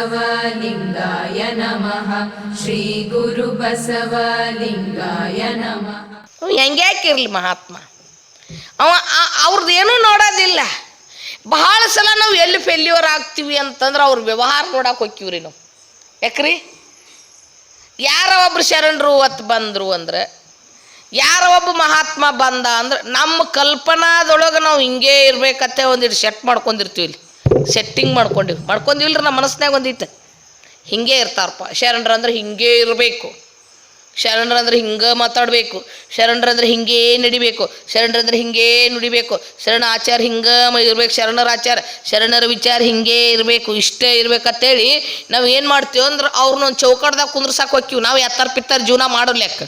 श्रीगुरुबसवलिङ्गाय नमः श्रीगुरुबसवलिङ्गाय नमः ಹೆಂಗ್ಯಾಕಿರ್ಲಿ ಮಹಾತ್ಮ ಅವ ಅವ್ರದ್ದು ಏನೂ ನೋಡೋದಿಲ್ಲ ಬಹಳ ಸಲ ನಾವು ಎಲ್ಲಿ ಫೇಲ್ಯೂರ್ ಆಗ್ತೀವಿ ಅಂತಂದ್ರೆ ಅವ್ರ ವ್ಯವಹಾರ ನೋಡಕ್ಕೆ ಹೋಗ್ತೀವ್ರಿ ನಾವು ಯಾಕ್ರಿ ಯಾರ ಒಬ್ರು ಶರಣರು ಹೊತ್ತು ಬಂದರು ಅಂದ್ರೆ ಯಾರ ಒಬ್ಬ ಮಹಾತ್ಮ ಬಂದ ಅಂದ್ರೆ ನಮ್ಮ ಕಲ್ಪನಾದೊಳಗೆ ನಾವು ಹಿಂಗೇ ಇರ್ಬೇಕತ್ತೆ ಒಂದಿಟ್ಟು ಸೆಟ್ ಮಾಡ್ಕೊಂಡಿರ್ತೀವಿ ಇಲ್ಲಿ ಸೆಟ್ಟಿಂಗ್ ಮಾಡ್ಕೊಂಡಿವಿ. ಮಾಡ್ಕೊಂಡಿವಿಲ್ರಿ ನಮ್ಮ ಮನಸ್ಸಿನಾಗ ಒಂದಿತ್ತು ಹಿಂಗೆ ಇರ್ತಾರಪ್ಪ. ಶರಣರ ಅಂದ್ರೆ ಹಿಂಗೆ ಇರಬೇಕು. ಶರಣರ ಅಂದ್ರೆ ಹಿಂಗೆ ಮಾತಾಡಬೇಕು. ಶರಣರ ಅಂದ್ರೆ ಹಿಂಗೇ ನಡಿಬೇಕು. ಶರಣರ ಅಂದ್ರೆ ಹಿಂಗೇ ನುಡಿಬೇಕು. ಶರಣ ಆಚಾರ ಹಿಂಗೆ ಇರ್ಬೇಕು. ಶರಣರ ಆಚಾರ, ಶರಣರ ವಿಚಾರ ಹಿಂಗೆ ಇರಬೇಕು. ಇಷ್ಟೇ ಇರ್ಬೇಕಂತೇಳಿ ನಾವು ಏನು ಮಾಡ್ತೀವಿ ಅಂದ್ರೆ ಅವ್ರನ್ನ ಒಂದು ಚೌಕಟ್ದಾಗ ಕುಂದ್ರಸಾಕ ಹೋಕ್ಕಿವಿ. ನಾವು ಎತ್ತಾರ ಪಿತ್ತಾರ ಜೀವನ ಮಾಡೋ ಲೆಕ್ಕ.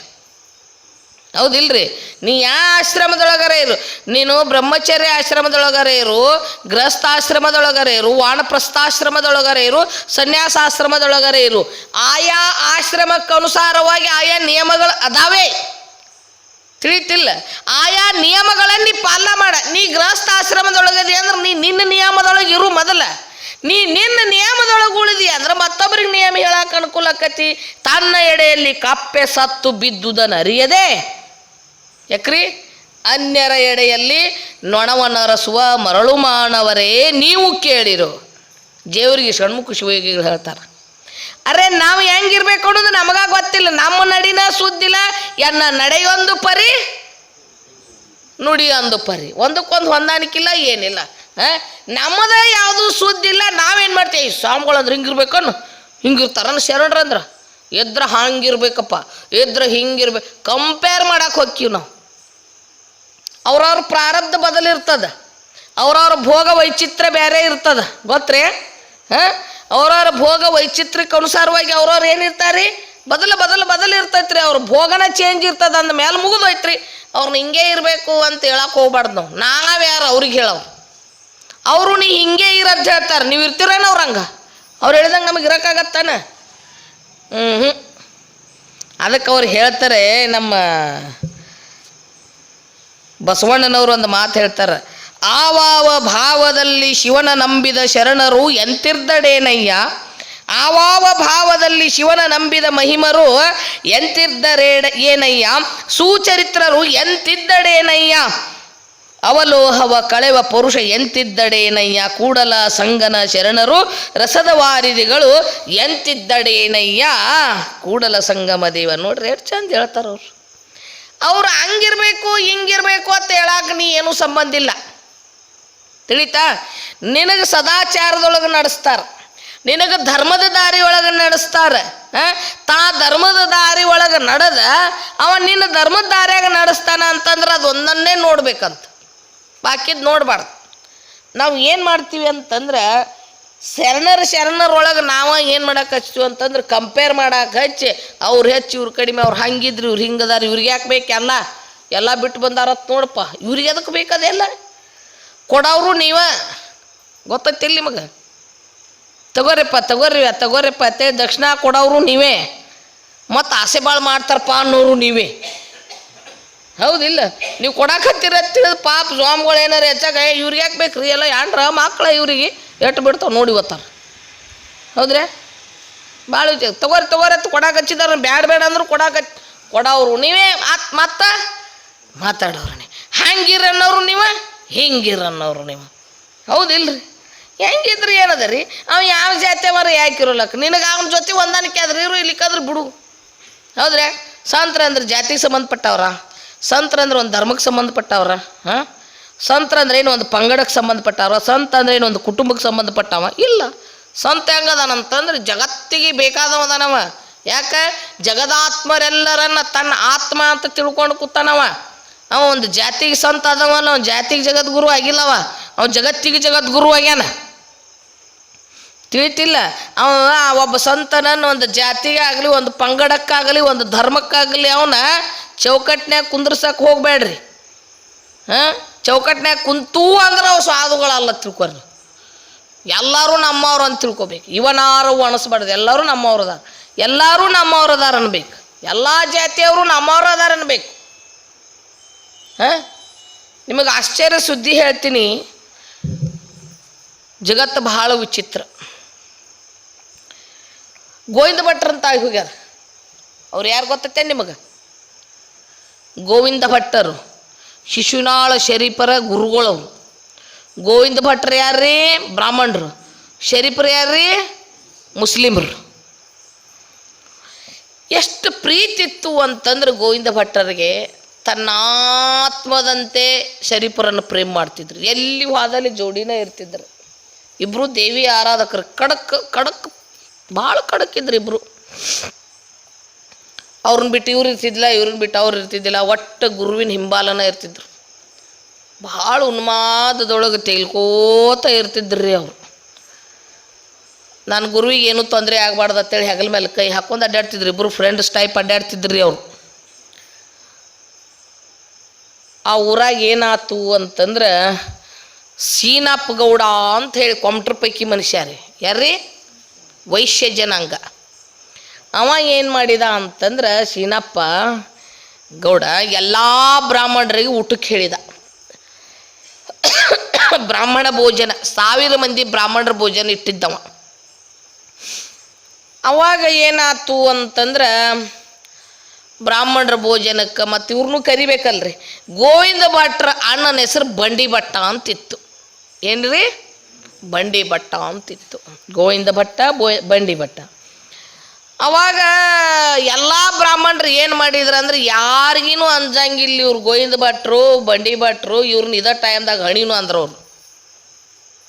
ಹೌದಿಲ್ರಿ? ನೀ ಯಾ ಆಶ್ರಮದೊಳಗರ ಇರು. ನೀನು ಬ್ರಹ್ಮಚರ್ಯ ಆಶ್ರಮದೊಳಗರ ಇರು, ಗೃಹಸ್ಥಾಶ್ರಮದೊಳಗರ ಇರು, ವಾನಪ್ರಸ್ಥಾಶ್ರಮದೊಳಗರ ಇರು, ಸನ್ಯಾಸಾಶ್ರಮದೊಳಗರ ಇರು. ಆಯಾ ಆಶ್ರಮಕ್ಕೆ ಅನುಸಾರವಾಗಿ ಆಯಾ ನಿಯಮಗಳು ಅದಾವೆ. ತಿಳಿತಿಲ್ಲ. ಆಯಾ ನಿಯಮಗಳನ್ನು ನೀ ಪಾಲನೆ ಮಾಡ. ನೀ ಗೃಹಸ್ಥಾಶ್ರಮದೊಳಗದಿ ಅಂದ್ರೆ ನೀ ನಿನ್ನ ನಿಯಮದೊಳಗೆ ಇರು ಮೊದಲ. ನೀ ನಿನ್ನ ನಿಯಮದೊಳಗೆ ಉಳಿದಿ ಅಂದ್ರೆ ಮತ್ತೊಬ್ಬರಿಗೆ ನಿಯಮ ಹೇಳಕ್ಕೆ ಅನುಕೂಲ ಆಕತಿ. ತನ್ನ ಎಡೆಯಲ್ಲಿ ಕಪ್ಪೆ ಸತ್ತು ಬಿದ್ದುದನ್ನು ಅರಿಯದೆ. ಯಾಕ್ರಿ? ಅನ್ಯರ ಎಡೆಯಲ್ಲಿ ನೊಣವನರಸುವ ಮರಳು ಮಾನವರೇ ನೀವು ಕೇಳಿರು. ದೇವರಿಗೆ ಷಣ್ಮುಖ ಶಿವಯೋಗಿಗಳು ಹೇಳ್ತಾರೆ. ಅರೆ, ನಾವು ಹೆಂಗಿರ್ಬೇಕು ಅನ್ನೋದು ನಮಗ ಗೊತ್ತಿಲ್ಲ. ನಮ್ಮ ನಡಿನ ಸುದ್ದಿಲ್ಲ ಎನ್ನ ನಡೆಯೊಂದು ಪರಿ, ನುಡಿಯೊಂದು ಪರಿ. ಒಂದಕ್ಕೊಂದು ಹೊಂದಾಣಿಕಿಲ್ಲ, ಏನಿಲ್ಲ. ಹಾಂ? ನಮ್ಮದೇ ಯಾವುದು ಸುದ್ದಿಲ್ಲ, ನಾವೇನು ಮಾಡ್ತೀವಿ? ಸ್ವಾಮಿಗಳು ಅಂದ್ರೆ ಹಿಂಗಿರ್ಬೇಕನ್ನು ಹಿಂಗಿರ್ತಾರನ್ನು ಶರಣರಂದ್ರೆ ಎದ್ರ ಹಂಗಿರ್ಬೇಕಪ್ಪ. ಎದ್ರ ಹಿಂಗಿರ್ಬೇಕು ಕಂಪೇರ್ ಮಾಡಕ್ಕೆ ಹೋಗ್ತೀವಿ ನಾವು. ಅವ್ರವ್ರ ಪ್ರಾರಬ್ಧ ಬದಲಿರ್ತದೆ. ಅವ್ರವ್ರ ಭೋಗ ವೈಚಿತ್ರ್ಯ ಬೇರೆ ಇರ್ತದ. ಗೊತ್ತ್ರಿ? ಹಾಂ? ಅವ್ರವ್ರ ಭೋಗ ವೈಚಿತ್ರಕ್ಕೆ ಅನುಸಾರವಾಗಿ ಅವ್ರವ್ರು ಏನಿರ್ತಾರೆ ಬದಲು ಬದಲು ಬದಲು ಇರ್ತೈತ್ರಿ. ಅವ್ರ ಭೋಗನ ಚೇಂಜ್ ಇರ್ತದ, ಅಂದ ಮೇಲೆ ಮುಗಿದೋಯ್ತ್ರಿ. ಅವ್ರನ್ನ ಹಿಂಗೆ ಇರಬೇಕು ಅಂತ ಹೇಳಕ್ಕೆ ಹೋಗ್ಬಾರ್ದು ನಾವು. ನಾವ್ಯಾರು ಅವ್ರಿಗೆ ಹೇಳೋರು? ಅವರು ನೀ ಹಿಂಗೆ ಇರೋದು ಹೇಳ್ತಾರೆ. ನೀವು ಇರ್ತೀರೇನು ಅವ್ರು ಹಂಗೆ? ಅವ್ರು ಹೇಳ್ದಂಗೆ ನಮಗೆ ಇರೋಕ್ಕಾಗತ್ತಾನ? ಹ್ಞೂ ಹ್ಞೂ ಅದಕ್ಕೆ ಅವ್ರು ಹೇಳ್ತಾರೆ, ನಮ್ಮ ಬಸವಣ್ಣನವರು ಒಂದು ಮಾತು ಹೇಳ್ತಾರೆ, ಆವಾವ ಭಾವದಲ್ಲಿ ಶಿವನ ನಂಬಿದ ಶರಣರು ಎಂತಿರ್ದಡೇನಯ್ಯ ಆವಾವ ಭಾವದಲ್ಲಿ ಶಿವನ ನಂಬಿದ ಮಹಿಮರು ಎಂತಿದ್ದರೇಡ ಏನಯ್ಯ? ಸುಚರಿತ್ರರು ಎಂತಿದ್ದಡೇನಯ್ಯ ಅವಲೋಹವ ಕಳೆವ ಪುರುಷ ಎಂತಿದ್ದಡೇನಯ್ಯ ಕೂಡಲ ಸಂಗನ ಶರಣರು ರಸದ ವಾರಿದಿಗಳು ಎಂತಿದ್ದಡೇನಯ್ಯ ಕೂಡಲ ಸಂಗಮ ದೇವ ನೋಡ್ರಿ ಎಷ್ಟು ಚಂದ ಹೇಳ್ತಾರ ಅವ್ರು ಹಂಗಿರ್ಬೇಕು, ಹಿಂಗಿರ್ಬೇಕು ಅಂತ ಹೇಳಕ್ಕೆ ನೀ ಏನು ಸಂಬಂಧ ಇಲ್ಲ. ತಿಳಿತಾ? ನಿನಗೆ ಸದಾಚಾರದೊಳಗೆ ನಡೆಸ್ತಾರೆ. ನಿನಗೆ ಧರ್ಮದ ದಾರಿ ಒಳಗೆ ನಡೆಸ್ತಾರ? ತಾ ಧರ್ಮದ ದಾರಿ ಒಳಗೆ ನಡೆದ, ಅವ ನಿನ್ನ ಧರ್ಮದ ದಾರಿಯಾಗ ನಡೆಸ್ತಾನ ಅಂತಂದ್ರೆ ಅದು ಒಂದನ್ನೇ ನೋಡ್ಬೇಕಂತ. ಬಾಕಿದ್ ನೋಡಬಾರ್ದು. ನಾವು ಏನು ಮಾಡ್ತೀವಿ ಅಂತಂದ್ರೆ ಶರಣರ ಶರಣರೊಳಗೆ ನಾವು ಏನು ಮಾಡಕ್ಕೆ ಹಚ್ತೀವಿ ಅಂತಂದ್ರೆ ಕಂಪೇರ್ ಮಾಡಕ್ಕೆ ಹಚ್ಚಿ, ಅವ್ರು ಹೆಚ್ಚು ಇವ್ರು ಕಡಿಮೆ, ಅವ್ರು ಹಂಗಿದ್ರು, ಇವ್ರು ಹಿಂಗದಾರ, ಇವ್ರಿಗೆ ಯಾಕೆ ಬೇಕು ಎಲ್ಲ? ಎಲ್ಲ ಬಿಟ್ಟು ಬಂದಾರತ್ ನೋಡಪ್ಪ, ಇವ್ರಿಗೆ ಅದಕ್ಕೆ ಬೇಕದೆಲ್ಲ ಕೊಡೋರು ನೀವ? ಗೊತ್ತೈತಿಲ್ಲ ನಿಮಗೆ? ತಗೋರಿಪ್ಪ, ತಗೋರಿ, ತಗೋರಿಪ್ಪ, ಅತ್ತೆ, ದಕ್ಷಿಣ ಕೊಡೋರು ನೀವೇ. ಮತ್ತು ಆಸೆ ಭಾಳ ಮಾಡ್ತಾರಪ್ಪ ಅನ್ನೋರು ನೀವೇ. ಹೌದಿಲ್ಲ. ನೀವು ಕೊಡಾಕತ್ತೀರ ತಿಳಿದು ಪಾಪ ಸ್ವಾಮಿಗಳು ಏನಾರ ಹೆಚ್ಚಾಗ ಇವ್ರಿಗೆ ಯಾಕೆ ಬೇಕು ರೀ ಎಲ್ಲ ಯಾಂಡ್ರ ಮಕ್ಕಳ ಇವ್ರಿಗೆ ಎಟ್ಟು ಬಿಡ್ತಾವೆ ನೋಡಿ ಓದ್ತಾರೆ ಹೌದ್ರೆ? ಭಾಳ ತಗೋರಿ ತಗೋರಿ ಅಂತ ಕೊಡಾಕ ಹಚ್ಚಿದಾರ ಬ್ಯಾಡ ಬೇಡ ಅಂದ್ರೆ ಕೊಡಾಕ ಕೊಡೋರು ನೀವೇ ಆತ್ ಮತ್ತ? ಮಾತಾಡೋರು ನೀ ಹಂಗಿರನ್ನೋರು ನೀವು ಹಿಂಗಿರನ್ನೋರು ನೀವು. ಹೌದಿಲ್ರಿ? ಹೆಂಗಿದ್ರಿ ಏನದ ರೀ ಅವ ಯಾವ ಜಾತಿ ಮರ ಯಾಕಿರೋಲಕ್ಕ ನಿನಗೆ ಅವನ ಜೊತೆ ಹೊಂದಾಣಿಕೆ ಆದ್ರೆ ಇರು ಇಲ್ಲಿಕ್ಕಾದ್ರೆ ಬಿಡು. ಹೌದ್ರೆ? ಸಂತ್ರ ಅಂದ್ರೆ ಜಾತಿಗೆ ಸಂಬಂಧಪಟ್ಟವ್ರ. ಸಂತ್ರ ಅಂದ್ರೆ ಒಂದು ಧರ್ಮಕ್ಕೆ ಸಂಬಂಧಪಟ್ಟವ್ರ, ಹಾಂ? ಸಂತ್ರ ಅಂದ್ರೆ ಏನು? ಒಂದು ಪಂಗಡಕ್ಕೆ ಸಂಬಂಧಪಟ್ಟವ್ರ, ಸಂತ ಅಂದ್ರೆ ಏನು? ಒಂದು ಕುಟುಂಬಕ್ಕೆ ಸಂಬಂಧಪಟ್ಟವ? ಇಲ್ಲ. ಸಂತ ಹೆಂಗದಾನಂತಂದ್ರೆ ಜಗತ್ತಿಗೆ ಬೇಕಾದವದನವ ಯಾಕೆ? ಜಗದಾತ್ಮರೆಲ್ಲರನ್ನ ತನ್ನ ಆತ್ಮ ಅಂತ ತಿಳ್ಕೊಂಡು ಕೂತಾನವ. ಅವ ಒಂದು ಜಾತಿಗೆ ಸಂತ ಅದವಲ್ಲ ಅವ್ನು ಜಾತಿಗೆ ಜಗದ್ಗುರು ಆಗಿಲ್ಲವ. ಅವ್ನು ಜಗತ್ತಿಗೆ ಜಗದ್ಗುರು ಆಗ್ಯಾನ. ತಿಳಿತಿಲ್ಲ. ಅವ ಒಬ್ಬ ಸಂತನನ್ನು ಒಂದು ಜಾತಿಗೆ ಆಗಲಿ, ಒಂದು ಪಂಗಡಕ್ಕಾಗಲಿ, ಒಂದು ಧರ್ಮಕ್ಕಾಗಲಿ ಅವನ ಚೌಕಟ್ನ್ಯಾಗ ಕುಂದ್ರಸಕ್ಕೆ ಹೋಗಬೇಡ್ರಿ ಹಾಂ? ಚೌಕಟ್ನ್ಯಾಗ ಕುಂತೂ ಅಂದ್ರೆ ಅವು ಸಾಧುಗಳಲ್ಲ ತಿಳ್ಕೊರಿ. ಎಲ್ಲರೂ ನಮ್ಮವ್ರು ಅಂತ ತಿಳ್ಕೊಬೇಕು. ಇವನಾರು ಅನಿಸ್ಬಾರ್ದು ಎಲ್ಲರೂ ನಮ್ಮವ್ರು ಅದಾರ. ಎಲ್ಲರೂ ನಮ್ಮವ್ರು ಅದಾರ ಅನ್ಬೇಕು. ಎಲ್ಲ ಜಾತಿಯವರು ನಮ್ಮವ್ರು ಅದಾರ ಅನ್ಬೇಕು. ಹಾಂ? ನಿಮಗೆ ಆಶ್ಚರ್ಯ ಸುದ್ದಿ ಹೇಳ್ತೀನಿ. ಜಗತ್ತು ಬಹಳ ವಿಚಿತ್ರ. ಗೋವಿಂದ ಭಟ್ರಂತ ಆಗಿ ಹೋಗ್ಯಾರ. ಅವ್ರು ಯಾರು ಗೊತ್ತೈತೆ ನಿಮಗೆ? ಗೋವಿಂದ ಭಟ್ಟರು. ಶಿಶುನಾಳ ಶರೀಫರ ಗುರುಗಳು. ಗೋವಿಂದ ಭಟ್ರು ಯಾರ್ರೀ? ಬ್ರಾಹ್ಮಣರು. ಶರೀಫರು ಯಾರ್ರೀ? ಮುಸ್ಲಿಮರು. ಎಷ್ಟು ಪ್ರೀತಿ ಇತ್ತು ಅಂತಂದ್ರೆ ಗೋವಿಂದ ಭಟ್ಟರಿಗೆ ತನ್ನ ಆತ್ಮದಂತೆ ಶರೀಫರನ್ನು ಪ್ರೇಮ್ ಮಾಡ್ತಿದ್ರು. ಎಲ್ಲಿ ಹೋದಲ್ಲಿ ಜೋಡಿನೇ ಇರ್ತಿದ್ರು. ಇಬ್ಬರು ದೇವಿ ಆರಾಧಕರು. ಕಡಕ್ ಕಡಕ್, ಭಾಳ ಕಡಕಿದ್ರು ಇಬ್ಬರು ಅವ್ರನ್ನ ಬಿಟ್ಟು ಇವ್ರು ಇರ್ತಿದ್ದಿಲ್ಲ, ಇವ್ರನ್ನ ಬಿಟ್ಟು ಅವ್ರು ಇರ್ತಿದ್ದಿಲ್ಲ, ಒಟ್ಟು ಗುರುವಿನ ಹಿಂಬಾಲನ ಇರ್ತಿದ್ರು. ಭಾಳ ಉನ್ಮಾದದೊಳಗೆ ತೇಲ್ಕೋತ ರೀ ಅವರು. ನಾನು ಗುರುವಿಗೆ ಏನೂ ತೊಂದರೆ ಆಗಬಾರ್ದು ಅಂತೇಳಿ ಹೆಗಲ ಮೇಲೆ ಕೈ ಹಾಕೊಂಡು ಅಡ್ಡಾಡ್ತಿದ್ರು ಇಬ್ಬರು ಫ್ರೆಂಡ್ಸ್ ಟೈಪ್ ಅಡ್ಡಾಡ್ತಿದ್ರು ರೀ ಅವರು. ಆ ಊರಾಗ ಏನಾತು ಅಂತಂದ್ರೆ ಸೀನಪ್ಪ ಗೌಡ ಅಂತ ಹೇಳಿ ಕೊಮಟ್ರ ಪೈಕಿ ಮನುಷ್ಯ ರೀ. ಯಾರ್ರೀ? ವೈಶ್ಯ ಜನಾಂಗ. ಅವ ಏನು ಮಾಡಿದ ಅಂತಂದ್ರೆ ಶೀನಪ್ಪ ಗೌಡ ಎಲ್ಲ ಬ್ರಾಹ್ಮಣರಿಗೆ ಊಟಕ್ಕೆ ಹೇಳಿದ. ಬ್ರಾಹ್ಮಣ ಭೋಜನ, ಸಾವಿರ ಮಂದಿ ಬ್ರಾಹ್ಮಣರ ಭೋಜನ ಇಟ್ಟಿದ್ದವ. ಅವಾಗ ಏನಾಯ್ತು ಅಂತಂದ್ರೆ ಬ್ರಾಹ್ಮಣರ ಭೋಜನಕ್ಕೆ ಮತ್ತು ಇವ್ರನ್ನೂ ಕರಿಬೇಕಲ್ರಿ. ಗೋವಿಂದ ಭಟ್ರ ಅಣ್ಣನ ಹೆಸರು ಬಂಡಿ ಭಟ್ಟ ಅಂತಿತ್ತು. ಏನ್ರಿ? ಬಂಡಿ ಭಟ್ಟ ಅಂತಿತ್ತು. ಗೋವಿಂದ ಭಟ್ಟ, ಬೋ, ಬಂಡಿ ಭಟ್ಟ. ಅವಾಗ ಎಲ್ಲ ಬ್ರಾಹ್ಮಣರು ಏನು ಮಾಡಿದ್ರು ಅಂದ್ರೆ ಯಾರಿಗೀನು ಅಂಜಂಗಿಲ್ಲ ಇವ್ರು ಗೋವಿಂದ ಭಟ್ರು, ಬಂಡಿ ಭಟ್ರು ಇವ್ರನ್ನ ಇದ ಟೈಮ್ದಾಗ ಹಣಿನು ಅಂದ್ರು ಅವ್ರು.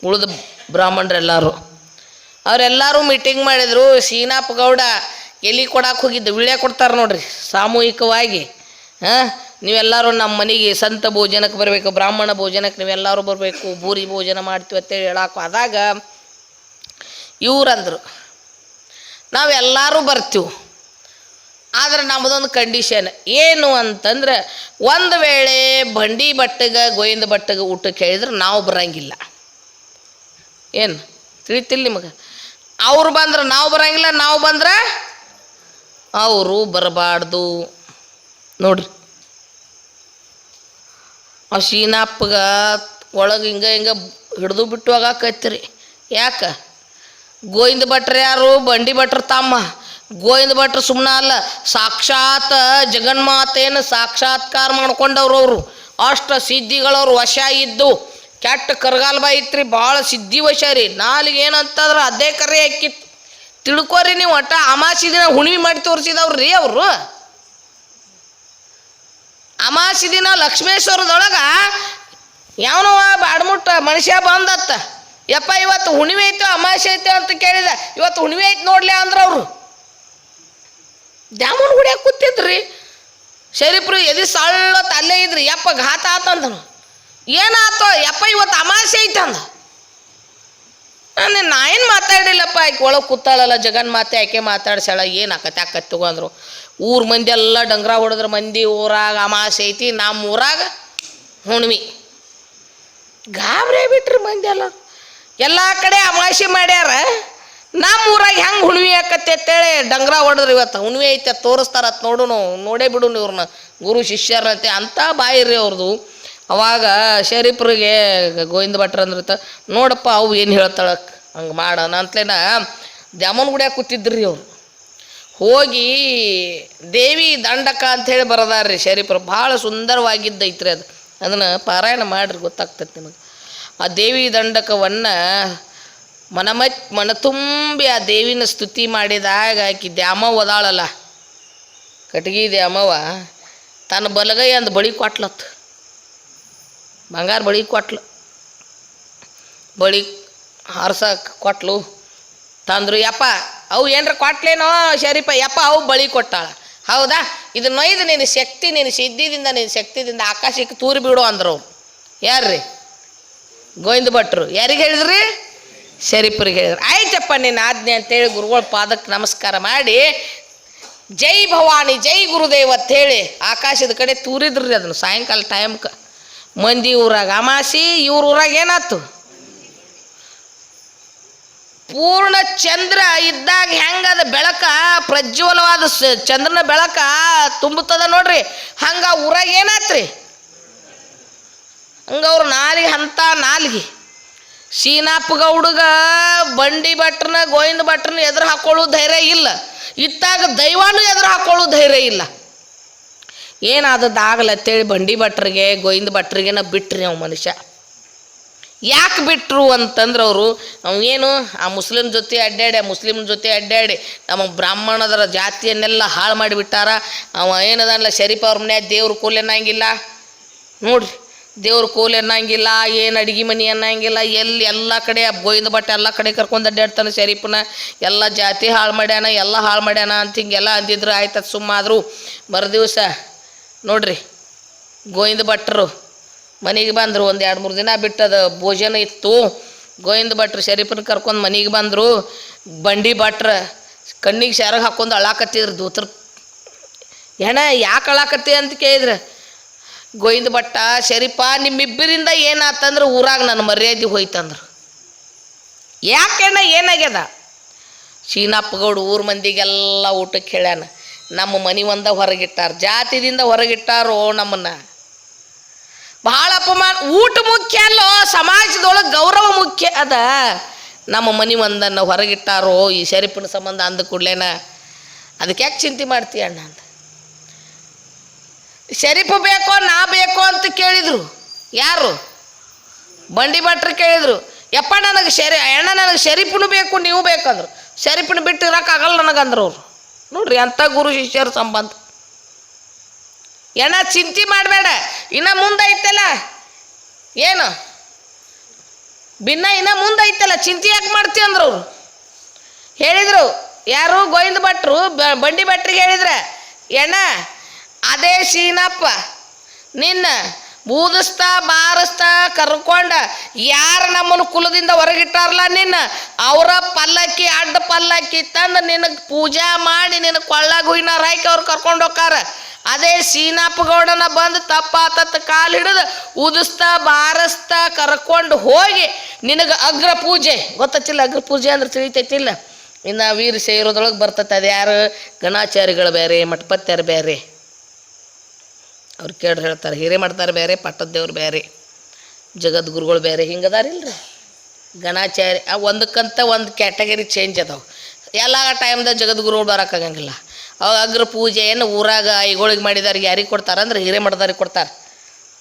ಉಳಿದ ಬ್ರಾಹ್ಮಣರೆಲ್ಲರೂ. ಅವರೆಲ್ಲರೂ ಮೀಟಿಂಗ್ ಮಾಡಿದರು, ಶೀನಾಪ್ ಗೌಡ ಎಲ್ಲಿ ಕೊಡಕ್ಕೆ ಹೋಗಿದ್ದು, ವಿಳ್ಯ ಕೊಡ್ತಾರೆ ನೋಡ್ರಿ ಸಾಮೂಹಿಕವಾಗಿ. ಹಾಂ, ನೀವೆಲ್ಲರೂ ನಮ್ಮ ಮನೆಗೆ ಸಂತ ಭೋಜನಕ್ಕೆ ಬರಬೇಕು, ಬ್ರಾಹ್ಮಣ ಭೋಜನಕ್ಕೆ ನೀವೆಲ್ಲರೂ ಬರಬೇಕು, ಬೂರಿ ಭೋಜನ ಮಾಡ್ತೀವಿ ಅಂತೇಳಿ ಹೇಳಕ್ಕೆ ಆದಾಗ ಇವ್ರಂದ್ರು. ನಾವೆಲ್ಲರೂ ಬರ್ತೀವಿ. ಆದ್ರೆ ನಮ್ಮದೊಂದು ಕಂಡೀಷನ್ ಏನು ಅಂತಂದ್ರೆ, ಒಂದು ವೇಳೆ ಬಂಡಿ ಬಟ್ಟಗೆ, ಗೋವಿಂದ ಬಟ್ಟಗೆ ಊಟಕ್ಕೆ ಹೇಳಿದ್ರೆ ನಾವು ಬರಂಗಿಲ್ಲ. ಏನು? ತಿಳಿತಿಲ್ಲ ನಿಮಗೆ? ಅವ್ರು ಬಂದ್ರೆ ನಾವು ಬರಂಗಿಲ್ಲ, ನಾವು ಬಂದ್ರೆ ಅವರು ಬರಬಾರ್ದು. ನೋಡ್ರಿ. ಆ ಶೀನಪ್ಪಗ ಒಳಗೆ ಹಿಂಗೆ ಹಿಂಗೆ ಹಿಡಿದು ಬಿಟ್ಟು ಹೋಗಾಕೈತ್ರಿ. ಯಾಕೆ? ಗೋವಿಂದ ಭಟ್ರು ಯಾರು? ಬಂಡಿ ಭಟ್ರು ತಮ್ಮ. ಗೋವಿಂದ ಭಟ್ರು ಸುಮ್ಮನ ಅಲ್ಲ, ಸಾಕ್ಷಾತ್ ಜಗನ್ಮಾತೆಯನ್ನು ಸಾಕ್ಷಾತ್ಕಾರ ಮಾಡ್ಕೊಂಡವ್ರು ಅವರು. ಅಷ್ಟ ಸಿದ್ಧಿಗಳವ್ರು ವಶ ಇದ್ದು, ಕೆಟ್ಟ ಕರ್ಗಾಲ್ ಬಾಯಿ ಇತ್ರಿ, ಭಾಳ ಸಿದ್ಧಿ ವಶ ರೀ. ನಾಲಿಗೆ ಏನಂತಂದ್ರೆ ಅದೇ ಕರೆ ಹಾಕಿತ್ತು. ತಿಳ್ಕೊರಿ ನೀವು, ಒಟ್ಟ ಅಮಾಸಿ ದಿನ ಹುಣ್ಣಿಮೆ ಮಾಡಿ ತೋರಿಸಿದವ್ರು ರೀ ಅವರು. ಅಮಾಸಿ ದಿನ ಲಕ್ಷ್ಮೇಶ್ವರದೊಳಗ ಯಾವನವ ಬಾಡ್ಮುಟ್ಟ ಮನುಷ್ಯ ಬಂದತ್ತ. ಯಪ್ಪ, ಇವತ್ತು ಹುಣ್ಣಿಮೆ ಐತೆ ಅಮಾಸೆ ಐತೆ ಅಂತ ಕೇಳಿದ. ಇವತ್ತು ಹುಣ್ಣಿಮೆ ಐತೆ ನೋಡ್ಲಿ ಅಂದ್ರೆ ಅವರು. ದ್ಯಾಮನ್ ಗುಡಿಯಾಗ ಕೂತಿದ್ರಿ? ಶರೀಫ್ರು ಎದಿ ಸಳ್ಳತ್ ಅಲ್ಲೇ ಇದ್ರಿ. ಯಪ್ಪ, ಘಾತ ಆತಂದನು ಏನಾತೋ? ಯಪ್ಪ, ಇವತ್ತು ಅಮಾಸೆ ಐತೆ ಅಂದ. ನಾನು ನಾ ಏನು ಮಾತಾಡಿಲ್ಲಪ್ಪ ಆಕೆ ಒಳಗೆ ಕೂತಾಳಲ್ಲ, ಜಗನ್ ಮಾತೆ, ಆಕೆ ಮಾತಾಡ್ಸಾಳ ಏನು ಆಕತ್ತೆ ಆಕತ್ತೆ ತಗೊಂಡ್ರು ಊರ್ ಮಂದಿ ಎಲ್ಲ ಡಂಗ್ರ ಹೊಡೆದ್ರ ಮಂದಿ ಊರಾಗ ಅಮಾಸೆ ಐತಿ. ನಮ್ಮ ಊರಾಗ ಹುಣ್ಮಿ ಗಾಬರಿ ಬಿಟ್ರಿ ಮಂದಿ ಎಲ್ಲ. ಎಲ್ಲ ಕಡೆ ಅಮಾಸಿ ಮಾಡ್ಯಾರ. ನಮ್ಮ ಊರಾಗ ಹೆಂಗೆ ಹುಣ್ವಿ ಆಕತ್ತೆ ಅಂತೇಳಿ ಡಂಗ್ರ ಹೊಡೆದ್ರಿ ಇವತ್ತು. ಹುಣ್ವಿ ಐತೆ ತೋರಿಸ್ತಾರ ನೋಡುನು, ನೋಡೇ ಬಿಡುನು ಇವ್ರನ್ನ, ಗುರು ಶಿಷ್ಯರಂತೆ ಅಂತ ಬಾಯಿರಿ ಅವ್ರದ್ದು ಅವಾಗ ಶರೀಫ್ರಿಗೆ ಗೋವಿಂದ ಭಟ್ರ ಅಂದ್ರತ, ನೋಡಪ್ಪ ಅವು ಏನು ಹೇಳ್ತಾಳ, ಹಂಗೆ ಮಾಡೋಣ ಅಂತಲೇನ ದ್ಯಾಮನ್ ಗುಡಿಯಾಗ ಕೂತಿದ್ರಿ ಅವ್ರು. ಹೋಗಿ ದೇವಿ ದಂಡಕ ಅಂಥೇಳಿ ಬರದಾರ್ರಿ ಶರೀಫರು. ಭಾಳ ಸುಂದರವಾಗಿದ್ದೈತ್ರಿ ಅದು. ಅದನ್ನು ಪಾರಾಯಣ ಮಾಡ್ರಿ, ಗೊತ್ತಾಗ್ತೈತೆ ನಿಮಗೆ. ಆ ದೇವಿ ದಂಡಕವನ್ನು ಮನಮಚ್ ಮನತುಂಬಿ ಆ ದೇವಿನ ಸ್ತುತಿ ಮಾಡಿದಾಗ ಆಕಿ ದ್ಯಾಮವ್ವ ಅದಾಳಲ್ಲ. ಕಟ್ಗಿ ದ್ಯಾಮವ್ವ, ತನ್ನ ಬಲಗೈ ಅಂದು ಬಳಿ ಕೊಟ್ಲತ್ತು ಬಂಗಾರ ಬಳಿ ಕೊಟ್ಲು. ಬಳಿ ಹಾರ್ಸಕ್ಕೆ ಕೊಟ್ಲು. ತಂದ್ರು, ಯಪ್ಪ, ಅವು ಏನರ ಕೊಟ್ಲೇನೋ ಶರೀಫ, ಯಪ್ಪ, ಅವು ಬಳಿ ಕೊಟ್ಟಾಳ. ಹೌದಾ? ಇದು ನೊಯ್ದು ನಿನ್ನ ಶಕ್ತಿ, ನಿನ್ನ ಸಿದ್ಧಿದಿಂದ, ನಿನ್ನ ಶಕ್ತಿದಿಂದ ಆಕಾಶಕ್ಕೆ ತೂರಿ ಬಿಡು ಅಂದ್ರು ಯಾರ್ರಿ? ಗೋವಿಂದ ಭಟ್ರು. ಯಾರಿಗೆ ಹೇಳಿದ್ರಿ? ಶರೀಫರಿಗೆ ಹೇಳಿದ್ರು. ಆಯ್ತಪ್ಪ ನಿನ್ನ ಆಜ್ಞೆ ಅಂತೇಳಿ ಗುರುಗಳ ಪಾದಕ್ಕೆ ನಮಸ್ಕಾರ ಮಾಡಿ, ಜೈ ಭವಾನಿ, ಜೈ ಗುರುದೇವ್ ಹೇಳಿ ಆಕಾಶದ ಕಡೆ ತೂರಿದ್ರಿ ಅದನ್ನು. ಸಾಯಂಕಾಲ ಟೈಮ್ಗೆ ಮಂದಿ ಊರಾಗ, ಅಮಾಸಿ ಇವ್ರ ಊರಾಗ ಏನಾತು ಪೂರ್ಣ ಚಂದ್ರ ಇದ್ದಾಗ ಹೆಂಗದ ಬೆಳಕ? ಪ್ರಜ್ವಲವಾದ ಚಂದ್ರನ ಬೆಳಕ ತುಂಬುತ್ತದ ನೋಡ್ರಿ. ಹಂಗ ಊರಾಗ ಏನಾತ್ರಿ? ಹಂಗ ಅವ್ರ ನಾಲಿಗೆ, ಅಂತ ನಾಲಿಗೆ. ಗೌಡಗ ಬಂಡಿ ಭಟ್ರನ, ಗೋವಿಂದ ಭಟ್ರನ ಎದುರು ಹಾಕೊಳ್ಳೋ ಧೈರ್ಯ ಇಲ್ಲ. ಇತ್ತಾಗ ದೈವಾನು ಎದುರು ಹಾಕೊಳ್ಳೋ ಧೈರ್ಯ ಇಲ್ಲ. ಏನಾದದ್ದಾಗಲತ್ತೇಳಿ ಬಂಡಿ ಭಟ್ರಿಗೆ, ಗೋವಿಂದ ಭಟ್ರಿಗೆನ ಬಿಟ್ರಿ ಅವ ಮನುಷ್ಯ. ಯಾಕೆ ಬಿಟ್ರು ಅಂತಂದ್ರೆ ಅವರು ಏನು, ಆ ಮುಸ್ಲಿಂ ಜೊತೆ ಅಡ್ಡಾಡಿ ಆ ಮುಸ್ಲಿಂ ಜೊತೆ ಅಡ್ಡಾಡಿ ನಮ್ಮ ಬ್ರಾಹ್ಮಣದರ ಜಾತಿಯನ್ನೆಲ್ಲ ಹಾಳು ಮಾಡಿಬಿಟ್ಟಾರ. ಅವ ಏನದಲ್ಲ ಶರೀಫ್ ಅವ್ರ ಮನೆ ದೇವ್ರ ಕೂಲಿ ಅನ್ನಂಗಿಲ್ಲ ನೋಡ್ರಿ. ದೇವ್ರ ಕೂಲಿ ಅನ್ನಂಗಿಲ್ಲ, ಏನು ಅಡಿಗೆ ಮನೆ ಅನ್ನಂಗಿಲ್ಲ ಎಲ್ಲಿ ಎಲ್ಲ ಕಡೆ ಗೋಯಿಂದ ಬಟ್ಟೆ ಎಲ್ಲಾ ಕಡೆ ಕರ್ಕೊಂಡು ಅಡ್ಡಾಡ್ತಾನೆ ಶರೀಫನ. ಎಲ್ಲ ಜಾತಿ ಹಾಳು ಮಾಡ್ಯಾನ, ಎಲ್ಲ ಹಾಳು ಮಾಡ್ಯಾನ ಅಂತ ಹಿಂಗೆಲ್ಲ ಅಂದಿದ್ರು. ಆಯ್ತು ಅದು ಸುಮ್ಮಾದ್ರು ಮರುದಿವ್ಸ ನೋಡ್ರಿ, ಗೋವಿಂದ ಭಟ್ರು ಮನೆಗೆ ಬಂದರು. ಒಂದು ಎರಡು ಮೂರು ದಿನ ಬಿಟ್ಟದ ಭೋಜನ ಇತ್ತು. ಗೋವಿಂದ ಭಟ್ರು ಶರೀಫನ ಕರ್ಕೊಂಡು ಮನೆಗೆ ಬಂದರು. ಬಂಡಿ ಭಟ್ರ ಕಣ್ಣಿಗೆ ಸೆರಗ್ ಹಾಕೊಂಡು ಅಳಾಕತ್ತಿದ್ರು ದೂತ್ರ. ಹೆಣ ಯಾಕೆ ಅಳಾಕತ್ತಿ ಅಂತ ಕೇಳಿದ್ರೆ? ಗೋವಿಂದ ಭಟ್ಟ, ಶರೀಫ, ನಿಮ್ಮಿಬ್ಬರಿಂದ ಏನಾತಂದ್ರೆ ಊರಾಗ ನನ್ನ ಮರ್ಯಾದೆ ಹೋಯ್ತಂದ್ರು. ಯಾಕೆಣ್ಣ ಏನಾಗ್ಯದ? ಶೀನಪ್ಪಗೌಡ ಊರ ಮಂದಿಗೆಲ್ಲ ಊಟಕ್ಕೆ ಹೇಳ್ಯಾನ, ನಮ್ಮ ಮನೆ ಒಂದ ಹೊರಗಿಟ್ಟಾರ, ಜಾತಿದಿಂದ ಹೊರಗಿಟ್ಟಾರೋ ನಮ್ಮನ್ನ. ಬಹಳ ಅಪಮಾನ, ಊಟ ಮುಖ್ಯ ಅಲ್ಲೋ, ಸಮಾಜದೊಳಗೆ ಗೌರವ ಮುಖ್ಯ ಅದ. ನಮ್ಮ ಮನೆ ಒಂದನ್ನು ಹೊರಗಿಟ್ಟಾರೋ, ಈ ಶರೀಫಿನ ಸಂಬಂಧ ಅಂದ ಕೂಡ್ಲೇನ. ಅದಕ್ಕೆ ಯಾಕೆ ಚಿಂತೆ ಮಾಡ್ತೀಯ ಅಣ್ಣ ಅಂತ. ಶರೀಫ್ ಬೇಕೋ ನಾ ಬೇಕೋ ಅಂತ ಕೇಳಿದ್ರು. ಯಾರು? ಬಂಡಿ ಭಟ್ರು ಕೇಳಿದ್ರು. ಯಪ್ಪ ನನಗೆ ಶರಿ, ಅಣ್ಣ ನನಗೆ ಶರೀಫನು ಬೇಕು, ನೀವು ಬೇಕಂದ್ರು. ಶರೀಫನ ಬಿಟ್ಟು ಇರೋಕ್ಕಾಗಲ್ಲ ನನಗಂದ್ರು ಅವರು. ನೋಡ್ರಿ ಅಂಥ ಗುರು ಶಿಷ್ಯರ ಸಂಬಂಧ. ಎಣ್ಣ, ಚಿಂತೆ ಮಾಡಬೇಡ. ಇನ್ನ ಮುಂದೆ ಐತಲ್ಲ ಏನು? ಭಿನ್ನ ಇನ್ನ ಮುಂದೆ ಐತಲ್ಲ ಚಿಂತೆ ಯಾಕೆ ಮಾಡ್ತಿ ಅಂದ್ರು ಅವರು. ಹೇಳಿದರು, ಯಾರು ಗೋವಿಂದ ಭಟ್ರು ಬಂಡಿ ಭಟ್ರಿಗೆ ಹೇಳಿದ್ರೆ, ಎಣ್ಣ ಅದೇ ಶೀನಪ್ಪ. ನಿನ್ನ ಬೂದಿಸ್ತಾ ಬಾರಿಸ್ತಾ ಕರ್ಕೊಂಡ ಯಾರು ನಮ್ಮನ್ನು ಕುಲದಿಂದ ಹೊರಗಿಟ್ಟಾರಲ್ಲ ನಿನ್ನ? ಅವರ ಪಲ್ಲಕ್ಕಿ, ಅಡ್ಡ ಪಲ್ಲಕ್ಕಿ ತಂದು ನಿನಗೆ ಪೂಜಾ ಮಾಡಿ ನಿನ್ನ ಕೊಳ್ಳಾಗ ಹಾಕಿ ಅವ್ರು ಕರ್ಕೊಂಡು ಹೋಗ್ತಾರ. ಅದೇ ಸೀನಪ್ಪ ಗೌಡನ ಬಂದು ತಪ್ಪಾತತ್ತ ಕಾಲು ಹಿಡಿದು ಉದಿಸ್ತಾ, ಬಾರಿಸ್ತಾ ಕರ್ಕೊಂಡು ಹೋಗಿ ನಿನಗೆ ಅಗ್ರ ಪೂಜೆ. ಗೊತ್ತಿಲ್ಲ ಅಗ್ರ ಪೂಜೆ ಅಂದ್ರೆ ತಿಳಿತೈತಿಲ್ಲ. ಇನ್ನು ವೀರ ಸೇರೋದ್ರೊಳಗೆ ಬರ್ತೈತೆ. ಅದು ಯಾರು ಗಣಾಚಾರಿಗಳು ಬೇರೆ, ಮಠಪತ್ಯರು ಬೇರೆ. ಅವ್ರು ಕೇಳ್ರಿ ಹೇಳ್ತಾರೆ, ಹಿರೇ ಮಾಡ್ತಾರೆ ಬೇರೆ, ಪಟ್ಟದ ದೇವ್ರು ಬೇರೆ ಜಗದ್ಗುರುಗಳು ಬೇರೆ, ಹಿಂಗದಾರಿಲ್ರಿ. ಗಣಾಚಾರ್ಯ, ಆ ಒಂದಕ್ಕಂತ ಒಂದು ಕ್ಯಾಟಗರಿ ಚೇಂಜ್ ಅದಾವೆ. ಎಲ್ಲ ಟೈಮ್ದಾಗ ಜಗದ್ಗುರುಗಳು ಬರೋಕ್ಕಾಗಂಗಿಲ್ಲ ಅವಾಗ ಅಗ್ರ ಪೂಜೆಯನ್ನು ಊರಾಗ ಐಗೋಳಿಗೆ ಮಾಡಿದವ್ರಿಗೆ ಯಾರಿಗೆ ಕೊಡ್ತಾರೆ ಅಂದ್ರೆ ಹಿರೇಮಠದವ್ರಿಗೆ ಕೊಡ್ತಾರೆ.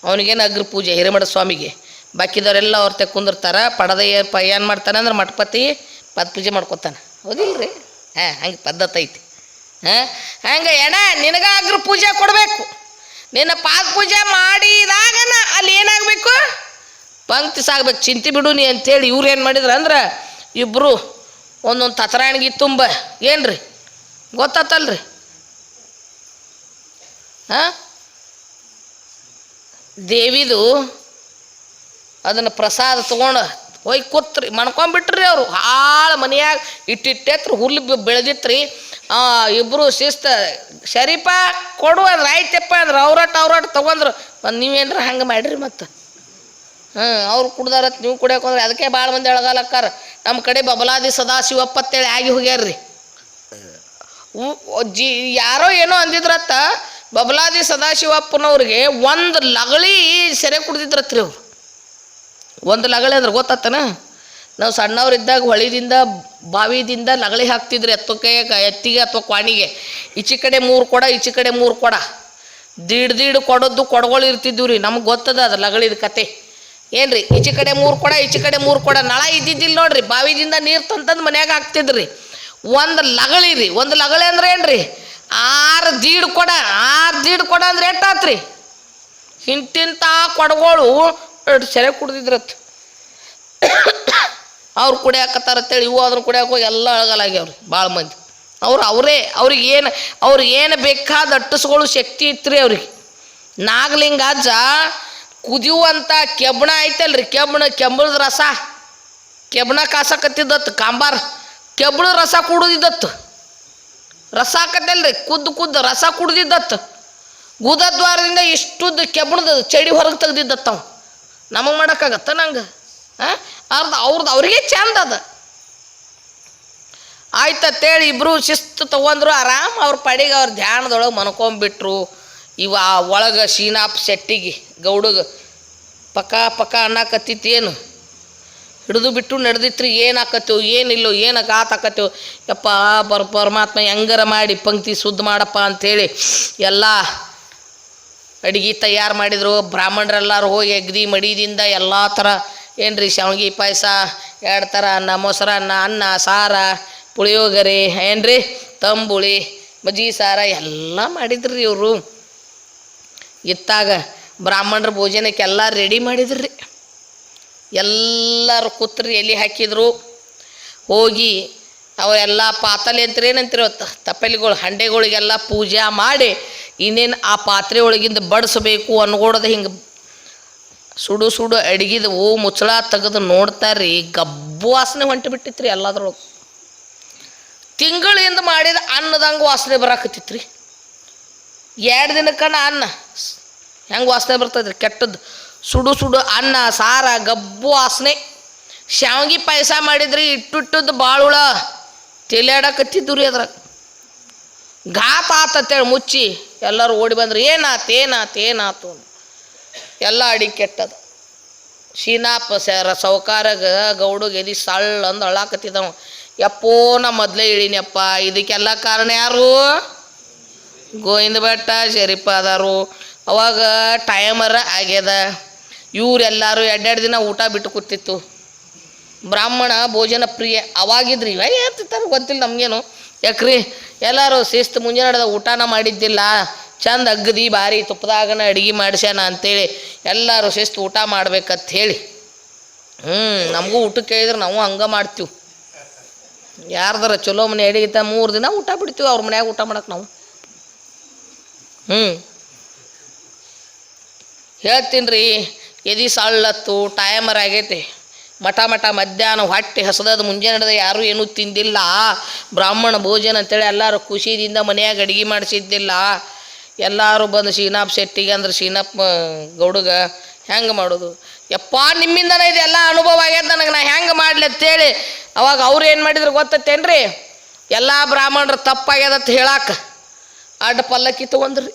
ಅವನಿಗೇನು ಅಗ್ರ ಪೂಜೆ ಹಿರೇಮಠ ಸ್ವಾಮಿಗೆ. ಬಾಕಿದವರೆಲ್ಲ ಅವ್ರ ತೆ ಕುಂದಿರ್ತಾರೆ ಪಡದ ಪ ಏನು ಮಾಡ್ತಾನೆ ಅಂದ್ರೆ ಮಠಪತಿ ಪದ ಪೂಜೆ ಮಾಡ್ಕೊತಾನೆ. ಹೌದಿಲ್ರಿ? ಹಾಂ, ಹಂಗೆ ಪದ್ಧತಿ ಐತಿ. ಹಾಂ, ಹಂಗೆ ಎಣ, ನಿನಗ ಅಗ್ರ ಪೂಜೆ ಕೊಡಬೇಕು. ನಿನ್ನ ಪಾದ ಪೂಜೆ ಮಾಡಿದಾಗ ಅಲ್ಲಿ ಏನಾಗಬೇಕು? ಪಂಕ್ತಿ ಸಾಗ್ಬೇಕು. ಚಿಂತೆ ಬಿಡು ನೀ ಅಂತೇಳಿ ಇವ್ರು ಏನು ಮಾಡಿದ್ರು ಅಂದ್ರೆ ಇಬ್ಬರು ಒಂದೊಂದು ತತರಾಣಿಗೆ ತುಂಬ. ಏನ್ರಿ? ಗೊತ್ತಾತಲ್ರಿ? ಹಾಂ? ದೇವಿದು ಅದನ್ನು ಪ್ರಸಾದ ತೊಗೊಂಡು ಹೋಗಿ ಕೂತ್ರಿ. ಮಣ್ಕೊಂಬಿಟ್ರಿ ಅವರು. ಹಾಳು ಮನೆಯಾಗ ಇಟ್ಟಿಟ್ಟೆತ್ರ. ಹುಲ್ಲು ಬೆಳೆದಿತ್ರಿ. ಆ ಇಬ್ಬರು ಶಿಸ್ತು ಶರೀಪ ಕೊಡು ಅಂದ್ರೆ, ಆಯ್ತಪ್ಪ ಅಂದ್ರೆ, ಅವ್ರಟ್ ಅವ್ರಟ್ ತೊಗೊಂಡ್ರು ಒಂದು ನೀವೇನ್ರ ಹಂಗೆ ಮಾಡಿರಿ ಮತ್ತು? ಹಾಂ ಅವ್ರು ಕುಡ್ದಾರತ್ ನೀವು ಕುಡಿಯೋಕೊಂಡ್ರೆ ಅದಕ್ಕೆ ಭಾಳ ಮಂದಿ ಎಳಗಾಲಕ್ಕಾರ ನಮ್ಮ ಕಡೆ ಬಬಲಾದಿ ಸದಾಶಿವಪ್ಪ ಅಂತೇಳಿ ಆಗಿ ಹೋಗ್ಯಾರ್ರಿ. ಜಿ, ಯಾರೋ ಏನೋ ಅಂದಿದ್ರತ್ತ, ಬಬಲಾದಿ ಸದಾಶಿವಪ್ಪನವ್ರಿಗೆ ಒಂದು ಲಗಳಿ ಸೆರೆ ಕುಡ್ದಿದ್ರತ್ರಿ ಅವ್ರು. ಒಂದು ಲಗಳಿ ಅಂದ್ರೆ ಗೊತ್ತಾತನ? ನಾವು ಸಣ್ಣವ್ರಿದ್ದಾಗ ಹೊಳಿದಿಂದ ಬಾವಿದಿಂದ ಲಗಳಿ ಹಾಕ್ತಿದ್ರಿ ಎತ್ತಕ್ಕೆ ಎತ್ತಿಗೆ ಅಥವಾ ಕ್ವಾಣಿಗೆ. ಈಚೆ ಕಡೆ ಮೂರು ಕೊಡ, ಈಚೆ ಕಡೆ ಮೂರು ಕೊಡ. ದೀಡ್ ದೀಡ್ ಕೊಡೋದು ಕೊಡಗಳು ಇರ್ತಿದ್ವು ರೀ. ನಮ್ಗೆ ಗೊತ್ತದ ಅದು ಲಗಳಿದ ಕತೆ. ಏನ್ರಿ? ಈಚೆ ಕಡೆ ಮೂರು ಕೊಡ, ಈಚೆ ಕಡೆ ಮೂರು ಕೊಡ. ನಳ ಇದ್ದಿದ್ದಿಲ್ಲ ನೋಡ್ರಿ, ಬಾವಿದಿಂದ ನೀರು ತಂತಂದು ಮನ್ಯಾಗ ಹಾಕ್ತಿದ್ರಿ. ಒಂದು ಲಗಳಿ ರೀ. ಒಂದು ಲಗಳಿ ಅಂದ್ರೆ ರೀ ಆರು ದೀಡ್ ಕೊಡ, ಆರು ದೀಡ್ ಕೊಡ ಅಂದ್ರೆ ಎಷ್ಟಾತ್ರಿ ಇಂತಿಂಥ ಕೊಡಗಳು ಎರಡು ಸೆರೆ ಕುಡ್ದಿದ್ರತ್. ಅವ್ರು ಕುಡಿಯಾಕತ್ತಾರತ್ತೇಳಿ ಇವು ಅದನ್ನು ಕುಡಿಯಾಕ ಹೋಗಿ ಎಲ್ಲ ಅಳಗಲಾಗ್ಯಾವ್ರಿ ಭಾಳ ಮಂದಿ. ಅವ್ರು ಅವರೇ, ಅವ್ರಿಗೆ ಏನು ಅವ್ರಿಗೆ ಏನು ಬೇಕಾದ ಅಟ್ಟಿಸ್ಕೊಳ್ಳೋ ಶಕ್ತಿ ಇತ್ತು ಅವ್ರಿಗೆ. ನಾಗಲಿಂಗ ಅಜ್ಜ ಕುದಿಯುವಂಥ ಕೆಬ್ಬಣ ಐತಲ್ರಿ ಕೆಬ್ಬಣ ಕೆಂಬಳದ ರಸ. ಕೆಬ್ಬಣ ಕಾಸಕತ್ತಿದ್ದತ್ತು, ಕಾಂಬಾರ್. ಕೆಬ್ಬಳ ರಸ ಕುಡಿದಿದ್ದತ್ತು. ರಸ ಹಾಕತ್ತಲ್ರಿ ಕುದ್ದು ಕುದ್ದು ರಸ ಕುಡ್ದಿದ್ದತ್ತು. ಗುದದ್ವಾರದಿಂದ ಇಷ್ಟುದ್ದು ಕೆಬ್ಬಣದ ಚಡಿ ಹೊರಗೆ ತೆಗ್ದಿದ್ದತ್ತ ಅವ ನಮಗೆ ಮಾಡೋಕ್ಕಾಗತ್ತ ನಂಗೆ? ಅರ್ಧ ಅವ್ರದ್ದು ಅವ್ರಿಗೆ ಚಂದ ಅದ. ಆಯ್ತತ್ತೇಳಿ ಇಬ್ರು ಶಿಸ್ತು ತಗೊಂಡ್ರು ಆರಾಮ್ ಅವ್ರ ಪಡಿಗೆ ಅವ್ರ ಧ್ಯಾನದೊಳಗೆ ಮನ್ಕೊಂಬಿಟ್ರು. ಇವ ಒಳಗೆ ಶೀನಾಪ್ ಶೆಟ್ಟಿಗೆ ಗೌಡಗ ಪಕ ಪಕ ಅನ್ನಕತ್ತಿತ್ತು ಏನು? ಹಿಡಿದು ಬಿಟ್ಟು ನಡೆದಿತ್ರಿ ಏನು ಆಕತ್ತೇವು ಏನಿಲ್ಲೋ ಏನು ಗಾತ್ ಆಕತ್ತೇವು ಯಪ್ಪ ಪರ ಪರಮಾತ್ಮ ಹೆಂಗರ ಮಾಡಿ ಪಂಕ್ತಿ ಶುದ್ಧ ಮಾಡಪ್ಪ ಅಂಥೇಳಿ ಎಲ್ಲ ಅಡುಗೆ ತಯಾರು ಮಾಡಿದರು. ಬ್ರಾಹ್ಮಣರೆಲ್ಲರೂ ಹೋಗಿ ಅಗ್ದಿ ಮಡಿದಿಂದ ಎಲ್ಲ ಥರ ಏನ್ರಿ ಶಾವ್ಗೆ ಪಾಯಸ, ಎರಡು ಥರ ಅನ್ನ ಮೊಸರನ್ನ ಅನ್ನ ಸಾರ, ಪುಳಿಯೋಗರೆ ರೀ ತಂಬುಳಿ ಮಜ್ಜಿಗೆ ಸಾರ ಎಲ್ಲ ಮಾಡಿದ್ರಿ ಇವರು. ಇತ್ತಾಗ ಬ್ರಾಹ್ಮಣರ ಭೋಜನಕ್ಕೆಲ್ಲ ರೆಡಿ ಮಾಡಿದ್ರಿ. ಎಲ್ಲರೂ ಕೂತ್ರಿ ಎಲೆ ಹಾಕಿದ್ರು. ಹೋಗಿ ಅವೆಲ್ಲ ಪಾತಲೆ ಅಂತ ಅವತ್ತು? ತಪ್ಪಲಿಗಳು ಹಂಡೆಗಳಿಗೆಲ್ಲ ಪೂಜೆ ಮಾಡಿ ಇನ್ನೇನು ಆ ಪಾತ್ರೆ ಒಳಗಿಂದ ಬಡಿಸ್ಬೇಕು ಅನ್ಕೊಡೋದು ಹಿಂಗೆ ಸುಡು ಸುಡು ಅಡಿಗಿದ ಓ ಮುಚ್ಚಳ ತೆಗೆದು ನೋಡ್ತಾರ್ರಿ, ಗಬ್ಬು ವಾಸನೆ ಹೊಂಟು ಬಿಟ್ಟಿತ್ರಿ ಎಲ್ಲದ್ರೊಳಗೆ. ತಿಂಗಳಿಂದ ಮಾಡಿದ ಅನ್ನದಂಗೆ ವಾಸನೆ ಬರಾಕತ್ತಿತ್ರಿ. ಎರಡು ದಿನಕ್ಕನ ಅನ್ನ, ಹೆಂಗೆ ವಾಸನೆ ಬರ್ತದ್ರಿ? ಕೆಟ್ಟದ್ದು. ಸುಡು ಸುಡು ಅನ್ನ, ಸಾರ, ಗಬ್ಬು ವಾಸನೆ. ಶಾವ್ಗಿ ಪಾಯಸ ಮಾಡಿದ್ರಿ, ಇಟ್ಟಿಟ್ಟದ್ದು ಬಾಳುಳ. ತೆಲಿಯಾಡಕತ್ತಿದ್ದು ರೀ ಅದ್ರಾಗ. ಘಾತ ಆತತ್ತೇಳಿ ಮುಚ್ಚಿ ಎಲ್ಲರೂ ಓಡಿ ಏನಾತ, ಏನಾತು ಏನಾತು ಏನಾತು ಎಲ್ಲ ಅಡಿ ಕೆಟ್ಟದ. ಶೀನಾಪ ಸರ ಸೌಕಾರಗ ಗೌಡು ಎದಿ ಸಳ್ಳ ಅಂದು ಅಳಾಕತ್ತಿದವ. ಯಪ್ಪೋ ನಾ ಮೊದಲೇ ಇಳಿನಪ್ಪ ಇದಕ್ಕೆಲ್ಲ ಕಾರಣ ಯಾರು? ಗೋವಿಂದ ಭಟ್ಟ, ಶರೀಫ ಅದಾರು ಅವಾಗ ಟೈಮರ ಆಗ್ಯದ. ಇವರೆಲ್ಲರೂ ಎರಡೆರಡು ದಿನ ಊಟ ಬಿಟ್ಟು ಕೂತಿತ್ತು. ಬ್ರಾಹ್ಮಣ ಭೋಜನ ಪ್ರಿಯ ಅವಾಗಿದ್ರಿ, ಇವ ಏರ್ತಿರ್ತಾರೆ ಗೊತ್ತಿಲ್ಲ ನಮಗೇನು. ಯಾಕ್ರಿ? ಎಲ್ಲರೂ ಶಿಸ್ತು ಮುಂಜಾನೆ ಊಟನ ಮಾಡಿದ್ದಿಲ್ಲ. ಚಂದ ಅಗ್ದಿ ಬಾರಿ ತುಪ್ಪದಾಗನ ಅಡಿಗೆ ಮಾಡಿಸ್ಯಾನ ಅಂತೇಳಿ ಎಲ್ಲರೂ ಶಿಸ್ತು ಊಟ ಮಾಡ್ಬೇಕಂತ ಹೇಳಿ. ಹ್ಞೂ ನಮಗೂ ಊಟ ಕೇಳಿದ್ರೆ ನಾವು ಹಂಗೆ ಮಾಡ್ತೀವಿ. ಯಾರ್ದಾರ ಚಲೋ ಮನೆ ಅಡಿಗೆ ಮೂರು ದಿನ ಊಟ ಬಿಡ್ತೀವಿ, ಅವ್ರ ಮನ್ಯಾಗ ಊಟ ಮಾಡಕ್ಕೆ ನಾವು. ಹ್ಞೂ ಹೇಳ್ತೀನಿ ರೀ ಎದಿ ಸಳ್ಳತ್ತು ಟೈಮರ್ ಆಗೈತಿ. ಮಠ ಮಠ ಮಧ್ಯಾಹ್ನ ಹೊಟ್ಟೆ ಹಸದದ ಮುಂಜಾನೆ ಯಾರು ಏನೂ ತಿಂದಿಲ್ಲ. ಬ್ರಾಹ್ಮಣ ಭೋಜನ ಅಂತೇಳಿ ಎಲ್ಲರೂ ಖುಷಿಯಿಂದ ಮನೆಯಾಗ ಅಡಿಗೆ ಮಾಡಿಸಿದ್ದಿಲ್ಲ. ಎಲ್ಲರೂ ಬಂದು ಶೀನಾಪ್ ಶೆಟ್ಟಿಗೆ ಅಂದ್ರೆ ಶೀನಪ್ಪ ಗೌಡಗ ಹೆಂಗೆ ಮಾಡೋದು? ಯಪ್ಪ, ನಿಮ್ಮಿಂದನೇ ಇದೆಲ್ಲ ಅನುಭವ ಆಗ್ಯದ ನನಗೆ, ನಾ ಹೆಂಗೆ ಮಾಡ್ಲಿ ಅಂತೇಳಿ ಅವಾಗ ಅವ್ರು ಏನು ಮಾಡಿದ್ರು ಗೊತ್ತತ್ತೇನ್ರಿ? ಎಲ್ಲ ಬ್ರಾಹ್ಮಣರು ತಪ್ಪಾಗ್ಯದ ಅಂತ ಹೇಳಾಕ. ಅಡ್ಡ ಪಲ್ಲಕ್ಕಿ ತೊಗೊಂಡ್ರಿ.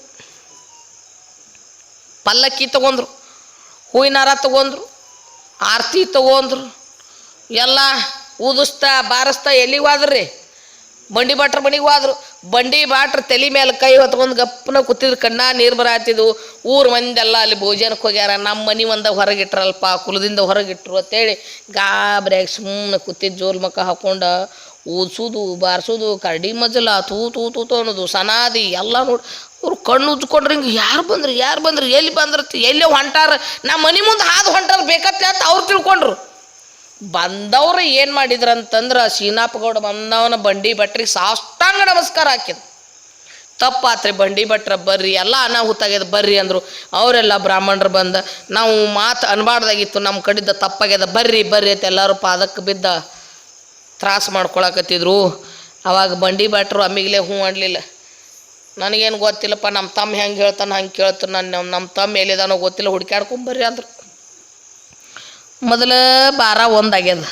ಪಲ್ಲಕ್ಕಿ ತಗೊಂಡ್ರು. ಹೂವಿನಾರ ತಗೊಂಡ್ರು. ಆರತಿ ತಗೊಂಡ್ರು. ಎಲ್ಲ ಊದಿಸ್ತಾ, ಬಾರಿಸ್ತಾ ಎಲ್ಲಿಗೆ ಹೋದ್ರಿ? ಬಂಡಿ ಭಟ್ರ ಮನೆಗೆ ಹೋದ್ರು. ಬಂಡಿ ಬಾಟ್ರ ತಲೆ ಮೇಲೆ ಕೈ ಹೊತ್ಕೊಂಡು ಗಪ್ಪನ ಕೂತಿದ್ರು ಕಣ್ಣ ನೀರು ಬರಾತಿದ್ವು. ಊರು ಮಂದೆಲ್ಲ ಅಲ್ಲಿ ಭೋಜನಕ್ಕೆ ಹೋಗ್ಯಾರ. ನಮ್ಮ ಮನೆ ಒಂದ ಹೊರಗಿಟ್ರಲ್ಪ, ಕುಲದಿಂದ ಹೊರಗಿಟ್ರು ಅಂತೇಳಿ ಗಾಬ್ರ್ಯಾಗ ಸುಮ್ಮನೆ ಕೂತಿದ್ದು ಜೋಲ್ ಮಕ್ಕ ಹಾಕೊಂಡು ಊದ್ಸೋದು, ಬಾರಿಸೋದು, ಕರಡಿ ಮಜಲ, ತೂ ತೂ ತೂ ಸನಾದಿ ಎಲ್ಲ ನೋಡಿ ಅವ್ರು ಕಣ್ಣು ಉಜ್ಕೊಂಡ್ರೆ ಹಿಂಗೆ ಯಾರು ಬಂದ್ರಿ ಯಾರು ಬಂದ್ರಿ, ಎಲ್ಲಿ ಬಂದ್ರತಿ ಎಲ್ಲಿ ಹೊಂಟಾರ ನಮ್ಮ ಮನೆ ಮುಂದೆ ಹಾದು ಹೊಂಟಾರ ಬೇಕತ್ತೆ ಅಂತ ಅವ್ರು ತಿಳ್ಕೊಂಡ್ರು. ಬಂದವ್ರು ಏನು ಮಾಡಿದ್ರು ಅಂತಂದ್ರೆ ಶೀನಾಪಗೌಡ ಬಂದವನ ಬಂಡಿ ಭಟ್ರಿಗೆ ಸಾಷ್ಟಾಂಗ ನಮಸ್ಕಾರ ಹಾಕಿದ್. ತಪ್ಪಾತ್ರಿ, ಬಂಡಿ ಭಟ್ರ ಬರ್ರಿ, ಎಲ್ಲ ಅನಾಹುತ ಆಗ್ಯದ, ಬರ್ರಿ ಅಂದರು. ಅವರೆಲ್ಲ ಬ್ರಾಹ್ಮಣರು ಬಂದ, ನಾವು ಮಾತು ಅನ್ಬಾರ್ದಾಗಿತ್ತು ನಮ್ಮ ಕಡಿದ ತಪ್ಪಾಗ್ಯದ, ಬರ್ರಿ ಬರ್ರಿ ಅಂತ ಎಲ್ಲರೂ ಪಾದಕ್ಕೆ ಬಿದ್ದ ತ್ರಾಸ ಮಾಡ್ಕೊಳಕತ್ತಿದ್ರು. ಅವಾಗ ಬಂಡಿ ಭಟ್ರು ಅಮ್ಮಿಗಲೇ ಹ್ಞೂ ಅನ್ಲಿಲ್ಲ. ನನಗೇನು ಗೊತ್ತಿಲ್ಲಪ್ಪ ನಮ್ಮ ತಮ್ಮ ಹೆಂಗೆ ಹೇಳ್ತಾನೆ ಹಂಗೆ ಕೇಳ್ತಾನೆ ನಾನು ನಮ್ಮ ತಮ್ಮ ಎಲ್ಲಿದಾನೋ ಗೊತ್ತಿಲ್ಲ ಹುಡ್ಕ್ಯಾಡ್ಕೊಂಬರ್ರಿ ಅಂದ್ರು. ಮೊದಲ ಬಾರ ಒಂದಾಗ್ಯದ